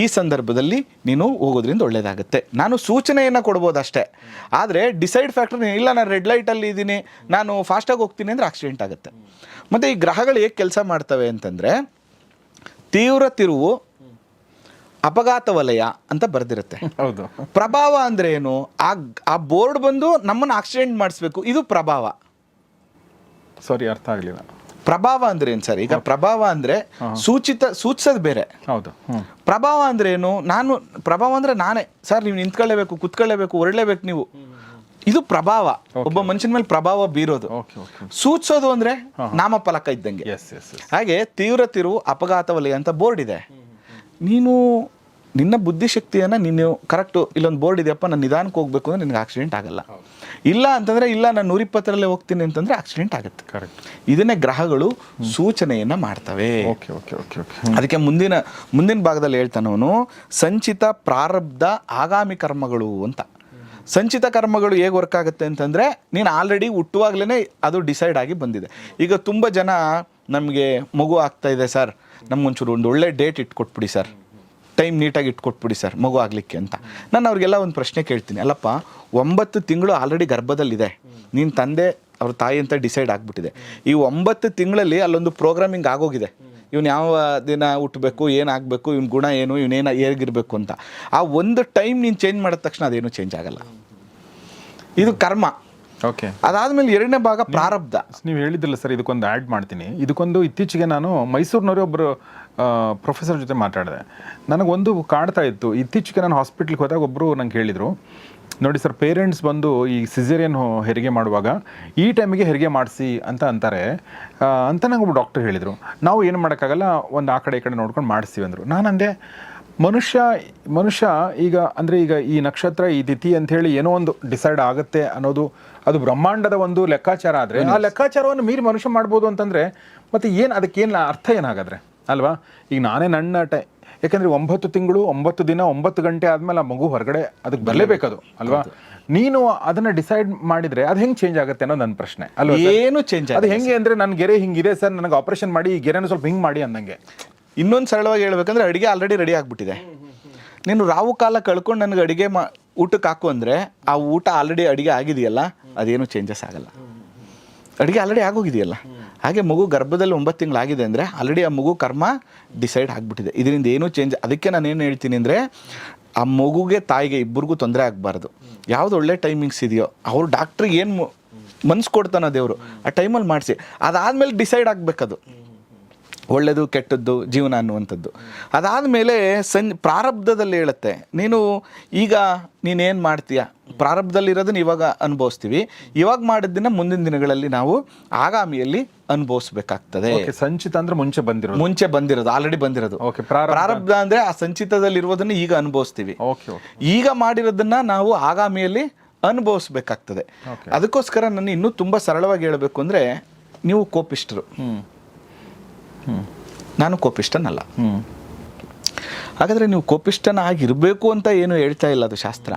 ಈ ಸಂದರ್ಭದಲ್ಲಿ ನೀನು ಹೋಗೋದ್ರಿಂದ ಒಳ್ಳೆಯದಾಗುತ್ತೆ ನಾನು ಸೂಚನೆಯನ್ನು ಕೊಡ್ಬೋದು ಅಷ್ಟೇ ಆದರೆ ಡಿಸೈಡ್ ಫ್ಯಾಕ್ಟರ್ ಇಲ್ಲ, ನಾನು ರೆಡ್ ಲೈಟಲ್ಲಿ ಇದ್ದೀನಿ, ನಾನು ಫಾಸ್ಟಾಗಿ ಹೋಗ್ತೀನಿ ಅಂದರೆ ಆಕ್ಸಿಡೆಂಟ್ ಆಗುತ್ತೆ. ಮತ್ತು ಈ ಗ್ರಹಗಳು ಹೇಗೆ ಕೆಲಸ ಮಾಡ್ತವೆ ಅಂತಂದರೆ ತೀವ್ರ ತಿರುವು ಅಪಘಾತ ವಲಯ ಅಂತ ಬರೆದಿರುತ್ತೆ. ಹೌದು. ಪ್ರಭಾವ ಅಂದ್ರೆ ಏನು? ಆ ಆ ಬೋರ್ಡ್ ಬಂದು ನಮ್ಮನ್ನು ಆಕ್ಸಿಡೆಂಟ್ ಮಾಡಿಸ್ಬೇಕು. ಇದು ಪ್ರಭಾವ. ಸಾರಿ ಅರ್ಥ ಆಗಲಿಲ್ಲ. ಪ್ರಭಾವ ಅಂದ್ರೆ ಏನು ಸರ್? ಈಗ ಪ್ರಭಾವ ಅಂದ್ರೆ ಸೂಚಿತ ಸೂಚಿಸೋದು ಬೇರೆ. ಹೌದು. ಪ್ರಭಾವ ಅಂದ್ರೆ ಏನು? ನಾನು ಪ್ರಭಾವ ಅಂದ್ರೆ ನಾನೇ. ಸರ್ ನೀವು ನಿಂತ್ಕೊಳ್ಳೇಬೇಕು ಕುತ್ಕೊಳ್ಳೇಬೇಕು ಹೊರಳೇಬೇಕು ನೀವು. ಇದು ಪ್ರಭಾವ. ಒಬ್ಬ ಮನುಷ್ಯನ ಮೇಲೆ ಪ್ರಭಾವ ಬೀರೋದು. ಸೂಚಿಸೋದು ಅಂದ್ರೆ ನಾಮಫಲಕ ಇದ್ದಂಗೆ. ಎಸ್ ಎಸ್ ಎಸ್ ಹಾಗೆ ತೀವ್ರ ತಿರುವು ಅಪಘಾತ ವಲಯ ಅಂತ ಬೋರ್ಡ್ ಇದೆ. ನೀನು ನಿನ್ನ ಬುದ್ಧಿಶಕ್ತಿಯನ್ನು ನೀನು ಕರೆಕ್ಟು ಇಲ್ಲೊಂದು ಬೋರ್ಡ್ ಇದೆಯಪ್ಪ ನಾನು ನಿಧಾನಕ್ಕೆ ಹೋಗಬೇಕು ಅಂದರೆ ನಿನಗೆ ಆಕ್ಸಿಡೆಂಟ್ ಆಗಲ್ಲ. ಇಲ್ಲ ಅಂತಂದರೆ ಇಲ್ಲ ನಾನು ನೂರಿಪ್ಪತ್ತರಲ್ಲೇ ಹೋಗ್ತೀನಿ ಅಂತಂದರೆ ಆಕ್ಸಿಡೆಂಟ್ ಆಗುತ್ತೆ. ಕರೆಕ್ಟ್ ಇದನ್ನೇ ಗ್ರಹಗಳು ಸೂಚನೆಯನ್ನು ಮಾಡ್ತವೆ. ಓಕೆ ಓಕೆ ಓಕೆ ಓಕೆ ಅದಕ್ಕೆ ಮುಂದಿನ ಮುಂದಿನ ಭಾಗದಲ್ಲಿ ಹೇಳ್ತಾನವನು ಸಂಚಿತ ಪ್ರಾರಬ್ಧ ಆಗಾಮಿ ಕರ್ಮಗಳು ಅಂತ. ಸಂಚಿತ ಕರ್ಮಗಳು ಹೇಗೆ ವರ್ಕ್ ಆಗುತ್ತೆ ಅಂತಂದರೆ ನೀನು ಆಲ್ರೆಡಿ ಹುಟ್ಟುವಾಗಲೇ ಅದು ಡಿಸೈಡ್ ಆಗಿ ಬಂದಿದೆ. ಈಗ ತುಂಬ ಜನ ನಮಗೆ ಮಗು ಆಗ್ತಾ ಇದೆ ಸರ್. ನಮ್ಗೊಂಚೂರು ಒಂದು ಒಳ್ಳೆ ಡೇಟ್ ಇಟ್ಕೊಟ್ಬಿಡಿ ಸರ್ ಟೈಮ್ ನೀಟಾಗಿ ಇಟ್ಕೊಟ್ಬಿಡಿ ಸರ್ ಮಗು ಆಗಲಿಕ್ಕೆ ಅಂತ. ನಾನು ಅವ್ರಿಗೆಲ್ಲ ಒಂದು ಪ್ರಶ್ನೆ ಕೇಳ್ತೀನಿ. ಅಲ್ಲಪ್ಪ, ಒಂಬತ್ತು ತಿಂಗಳು ಆಲ್ರೆಡಿ ಗರ್ಭದಲ್ಲಿದೆ. ನಿನ್ನ ತಂದೆ, ಅವ್ರ ತಾಯಿ ಅಂತ ಡಿಸೈಡ್ ಆಗಿಬಿಟ್ಟಿದೆ. ಈ ಒಂಬತ್ತು ತಿಂಗಳಲ್ಲಿ ಅಲ್ಲೊಂದು ಪ್ರೋಗ್ರಾಮಿಂಗ್ ಆಗೋಗಿದೆ. ಇವನು ಯಾವ ದಿನ ಹುಟ್ಟಬೇಕು ಏನಾಗಬೇಕು ಇವ್ನ ಗುಣ ಏನು ಇವನೇನ ಹೇಗಿರಬೇಕು ಅಂತ. ಆ ಒಂದು ಟೈಮ್ ನೀನು ಚೇಂಜ್ ಮಾಡಿದ ತಕ್ಷಣ ಅದೇನು ಚೇಂಜ್ ಆಗಲ್ಲ. ಇದು ಕರ್ಮ. ಓಕೆ ಅದಾದ್ಮೇಲೆ ಎರಡನೇ ಭಾಗ ಪ್ರಾರಬ್ಧ. ನೀವು ಹೇಳಿದ್ರಲ್ಲ ಸರ್ ಇದಕ್ಕೊಂದು ಆ್ಯಡ್ ಮಾಡ್ತೀನಿ. ಇದಕ್ಕೊಂದು ಇತ್ತೀಚೆಗೆ ನಾನು ಮೈಸೂರಿನವರೇ ಒಬ್ಬರು ಪ್ರೊಫೆಸರ್ ಜೊತೆ ಮಾತಾಡಿದೆ. ನನಗೊಂದು ಕಾಡ್ತಾ ಇತ್ತು. ಇತ್ತೀಚೆಗೆ ನಾನು ಹಾಸ್ಪಿಟ್ಲಿಗೆ ಹೋದಾಗ ಒಬ್ಬರು ನಂಗೆ ಹೇಳಿದರು ನೋಡಿ ಸರ್ ಪೇರೆಂಟ್ಸ್ ಬಂದು ಈ ಸಿಸೇರಿಯನ್ ಹೆರಿಗೆ ಮಾಡುವಾಗ ಈ ಟೈಮಿಗೆ ಹೆರಿಗೆ ಮಾಡಿಸಿ ಅಂತ ಅಂತಾರೆ. ಅಂತ ನಂಗೆ ಒಬ್ಬ ಡಾಕ್ಟರ್ ಹೇಳಿದರು. ನಾವು ಏನು ಮಾಡೋಕ್ಕಾಗಲ್ಲ ಒಂದು ಆ ಕಡೆ ಈ ಕಡೆ ನೋಡ್ಕೊಂಡು ಮಾಡಿಸ್ತೀವಿ ಅಂದರು. ನಾನು ಅಂದೆ ಮನುಷ್ಯ ಮನುಷ್ಯ ಈಗ ಅಂದರೆ ಈಗ ಈ ನಕ್ಷತ್ರ ಈ ತಿಥಿ ಅಂಥೇಳಿ ಹೇಳಿ ಏನೋ ಒಂದು ಡಿಸೈಡ್ ಆಗುತ್ತೆ ಅನ್ನೋದು ಅದು ಬ್ರಹ್ಮಾಂಡದ ಒಂದು ಲೆಕ್ಕಾಚಾರ ಆದರೆ ಆ ಲೆಕ್ಕಾಚಾರವನ್ನು ಮೀರಿ ಮನುಷ್ಯ ಮಾಡ್ಬೋದು ಅಂತಂದರೆ ಮತ್ತೆ ಏನು ಅದಕ್ಕೇನು ಅರ್ಥ ಏನಾಗಾದ್ರೆ? ಅಲ್ವಾ? ಈಗ ನಾನೇ ನನ್ನ ಟೈ ಯಾಕಂದರೆ ಒಂಬತ್ತು ತಿಂಗಳು ಒಂಬತ್ತು ದಿನ ಒಂಬತ್ತು ಗಂಟೆ ಆದಮೇಲೆ ಆ ಮಗು ಹೊರಗಡೆ ಅದಕ್ಕೆ ಬರಲೇಬೇಕದು ಅಲ್ವಾ? ನೀನು ಅದನ್ನ ಡಿಸೈಡ್ ಮಾಡಿದ್ರೆ ಅದು ಹೆಂಗೆ ಚೇಂಜ್ ಆಗುತ್ತೆ ಅನ್ನೋದು ನನ್ನ ಪ್ರಶ್ನೆ ಅಲ್ವಾ? ಏನು ಚೇಂಜ್ ಅದು ಹೆಂಗೆ ಅಂದ್ರೆ ನನ್ನ ಗೆರೆ ಹಿಂಗಿದೆ ಸರ್ ನನಗೆ ಆಪರೇಷನ್ ಮಾಡಿ ಈ ಗೆರೆನ ಸ್ವಲ್ಪ ಹಿಂಗೆ ಮಾಡಿ ಅಂದಂಗೆ. ಇನ್ನೊಂದು ಸರಳವಾಗಿ ಹೇಳ್ಬೇಕಂದ್ರೆ ಅಡುಗೆ ಆಲ್ರೆಡಿ ರೆಡಿ ಆಗಿಬಿಟ್ಟಿದೆ. ನೀನು ರಾವು ಕಾಲ ಕಳ್ಕೊಂಡು ನನಗೆ ಅಡುಗೆ ಮಾ ಊಟಕ್ಕೆ ಹಾಕು ಅಂದರೆ ಆ ಊಟ ಆಲ್ರೆಡಿ ಅಡುಗೆ ಆಗಿದೆಯಲ್ಲ, ಅದೇನು ಚೇಂಜಸ್ ಆಗಲ್ಲ. ಅಡುಗೆ ಆಲ್ರೆಡಿ ಆಗೋಗಿದೆಯಲ್ಲ. ಹಾಗೆ ಮಗು ಗರ್ಭದಲ್ಲಿ ಒಂಬತ್ತು ತಿಂಗಳಾಗಿದೆ ಅಂದರೆ ಆಲ್ರೆಡಿ ಆ ಮಗು ಕರ್ಮ ಡಿಸೈಡ್ ಆಗಿಬಿಟ್ಟಿದೆ. ಇದರಿಂದ ಏನೂ ಚೇಂಜ್ ಅದಕ್ಕೆ ನಾನು ಏನು ಹೇಳ್ತೀನಿ ಅಂದರೆ ಆ ಮಗುಗೆ ತಾಯಿಗೆ ಇಬ್ಬರಿಗೂ ತೊಂದರೆ ಆಗಬಾರ್ದು. ಯಾವ್ದು ಒಳ್ಳೆ ಟೈಮಿಂಗ್ಸ್ ಇದೆಯೋ, ಅವ್ರು ಡಾಕ್ಟ್ರಿಗೆ ಏನು ಮನ್ಸು ಕೊಡ್ತಾನೋ ದೇವರು, ಆ ಟೈಮಲ್ಲಿ ಮಾಡಿಸಿ. ಅದಾದಮೇಲೆ ಡಿಸೈಡ್ ಆಗಬೇಕದು. ಒಳ್ಳೆಯದು ಕೆಟ್ಟದ್ದು ಜೀವನ ಅನ್ನುವಂಥದ್ದು. ಅದಾದಮೇಲೆ ಸಂ ಪ್ರಾರಬ್ಧದಲ್ಲಿ ಹೇಳುತ್ತೆ ನೀನು ಈಗ ನೀನೇನು ಮಾಡ್ತೀಯ? ಪ್ರಾರಬ್ಧದಲ್ಲಿರೋದನ್ನ ಇವಾಗ ಅನುಭವಿಸ್ತೀವಿ. ಇವಾಗ ಮಾಡಿದ್ದನ್ನ ಮುಂದಿನ ದಿನಗಳಲ್ಲಿ ನಾವು ಆಗಾಮಿಯಲ್ಲಿ ಅನುಭವಿಸಬೇಕಾಗ್ತದೆ. ಸಂಚಿತ ಅಂದ್ರೆ ಮುಂಚೆ ಬಂದಿರೋದು. ಮುಂಚೆ ಬಂದಿರೋದು ಆಲ್ರೆಡಿ ಬಂದಿರೋದು. ಓಕೆ ಪ್ರಾರಬ್ಧ. ಅಂದ್ರೆ ಆ ಸಂಚಿತದಲ್ಲಿರುವುದನ್ನು ಈಗ ಅನುಭವಿಸ್ತೀವಿ. ಈಗ ಮಾಡಿರೋದನ್ನ ನಾವು ಆಗಾಮಿಯಲ್ಲಿ ಅನುಭವಿಸ್ಬೇಕಾಗ್ತದೆ. ಅದಕ್ಕೋಸ್ಕರ ನಾನು ಇನ್ನೂ ತುಂಬ ಸರಳವಾಗಿ ಹೇಳಬೇಕು ಅಂದರೆ ನೀವು ಕೋಪಿಷ್ಟರು. ಹ್ಮ್. ನಾನು ಕೋಪಿಷ್ಟನಲ್ಲ ಹಾಗಾದರೆ ನೀವು ಕೋಪಿಷ್ಟನ ಆಗಿರಬೇಕು ಅಂತ ಏನು ಹೇಳ್ತಾ ಇಲ್ಲ ಅದು ಶಾಸ್ತ್ರ.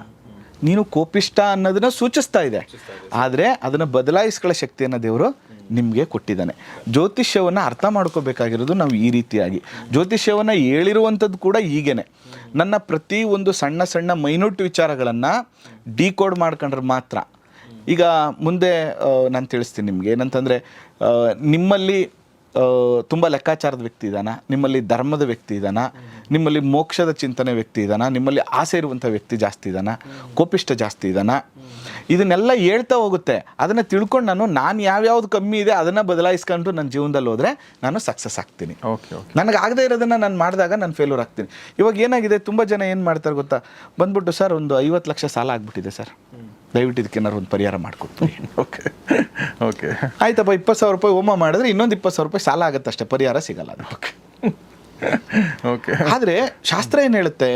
ನೀನು ಕೋಪಿಷ್ಟ ಅನ್ನೋದನ್ನ ಸೂಚಿಸ್ತಾ ಇದೆ. ಆದರೆ ಅದನ್ನು ಬದಲಾಯಿಸ್ಕೊಳ್ಳೋ ಶಕ್ತಿಯನ್ನು ದೇವರು ನಿಮಗೆ ಕೊಟ್ಟಿದ್ದಾನೆ. ಜ್ಯೋತಿಷ್ಯವನ್ನು ಅರ್ಥ ಮಾಡ್ಕೋಬೇಕಾಗಿರೋದು ನಾವು ಈ ರೀತಿಯಾಗಿ. ಜ್ಯೋತಿಷ್ಯವನ್ನು ಹೇಳಿರುವಂಥದ್ದು ಕೂಡ ಈಗೇನೆ. ನನ್ನ ಪ್ರತಿ ಒಂದು ಸಣ್ಣ ಸಣ್ಣ ಮೈನ್ಯೂಟ್ ವಿಚಾರಗಳನ್ನು ಡಿಕೋಡ್ ಮಾಡ್ಕೊಂಡ್ರೆ ಮಾತ್ರ. ಈಗ ಮುಂದೆ ನಾನು ತಿಳಿಸ್ತೀನಿ ನಿಮಗೆ. ಏನಂತಂದರೆ ನಿಮ್ಮಲ್ಲಿ ತುಂಬ ಲೆಕ್ಕಾಚಾರದ ವ್ಯಕ್ತಿ ಇದ್ದಾನ ನಿಮ್ಮಲ್ಲಿ ಧರ್ಮದ ವ್ಯಕ್ತಿ ಇದ್ದಾನ ನಿಮ್ಮಲ್ಲಿ ಮೋಕ್ಷದ ಚಿಂತನೆ ವ್ಯಕ್ತಿ ಇದ್ದಾನ ನಿಮ್ಮಲ್ಲಿ ಆಸೆ ಇರುವಂಥ ವ್ಯಕ್ತಿ ಜಾಸ್ತಿ ಇದ್ದಾನ ಕೋಪಿಷ್ಟ ಜಾಸ್ತಿ ಇದ್ದಾನ ಇದನ್ನೆಲ್ಲ ಹೇಳ್ತಾ ಹೋಗುತ್ತೆ. ಅದನ್ನು ತಿಳ್ಕೊಂಡು ನಾನು ನಾನು ಯಾವ್ಯಾವ್ದು ಕಮ್ಮಿ ಇದೆ ಅದನ್ನು ಬದಲಾಯಿಸ್ಕೊಂಡು ನನ್ನ ಜೀವನದಲ್ಲಿ ಹೋದರೆ ನಾನು ಸಕ್ಸಸ್ ಆಗ್ತೀನಿ. ಓಕೆ ಓಕೆ ನನಗೆ ಆಗದೇ ಇರೋದನ್ನು ನಾನು ಮಾಡಿದಾಗ ನಾನು ಫೇಲ್ಯೂರ್ ಆಗ್ತೀನಿ. ಇವಾಗ ಏನಾಗಿದೆ? ತುಂಬ ಜನ ಏನು ಮಾಡ್ತಾರೆ ಗೊತ್ತಾ? ಬಂದ್ಬಿಟ್ಟು ಸರ್ ಒಂದು ಐವತ್ತು ಲಕ್ಷ ಸಾಲ ಆಗ್ಬಿಟ್ಟಿದೆ ಸರ್. ದಯವಿಟ್ಟು ಇದಕ್ಕೆ ಏನಾದ್ರು ಒಂದು ಪರಿಹಾರ ಮಾಡಿಕೊಡ್ತೀನಿ ಓಕೆ ಓಕೆ ಆಯ್ತಪ್ಪ ಇಪ್ಪತ್ತು ಸಾವಿರ ರೂಪಾಯಿ ಹೋಮ ಮಾಡಿದ್ರೆ ಇನ್ನೊಂದು ಇಪ್ಪತ್ತು ಸಾವಿರ ರೂಪಾಯಿ ಸಾಲ ಆಗುತ್ತೆ ಅಷ್ಟೇ ಪರಿಹಾರ ಸಿಗಲ್ಲ ಅದು. ಓಕೆ ಓಕೆ ಆದರೆ ಶಾಸ್ತ್ರ ಏನು ಹೇಳುತ್ತೆ?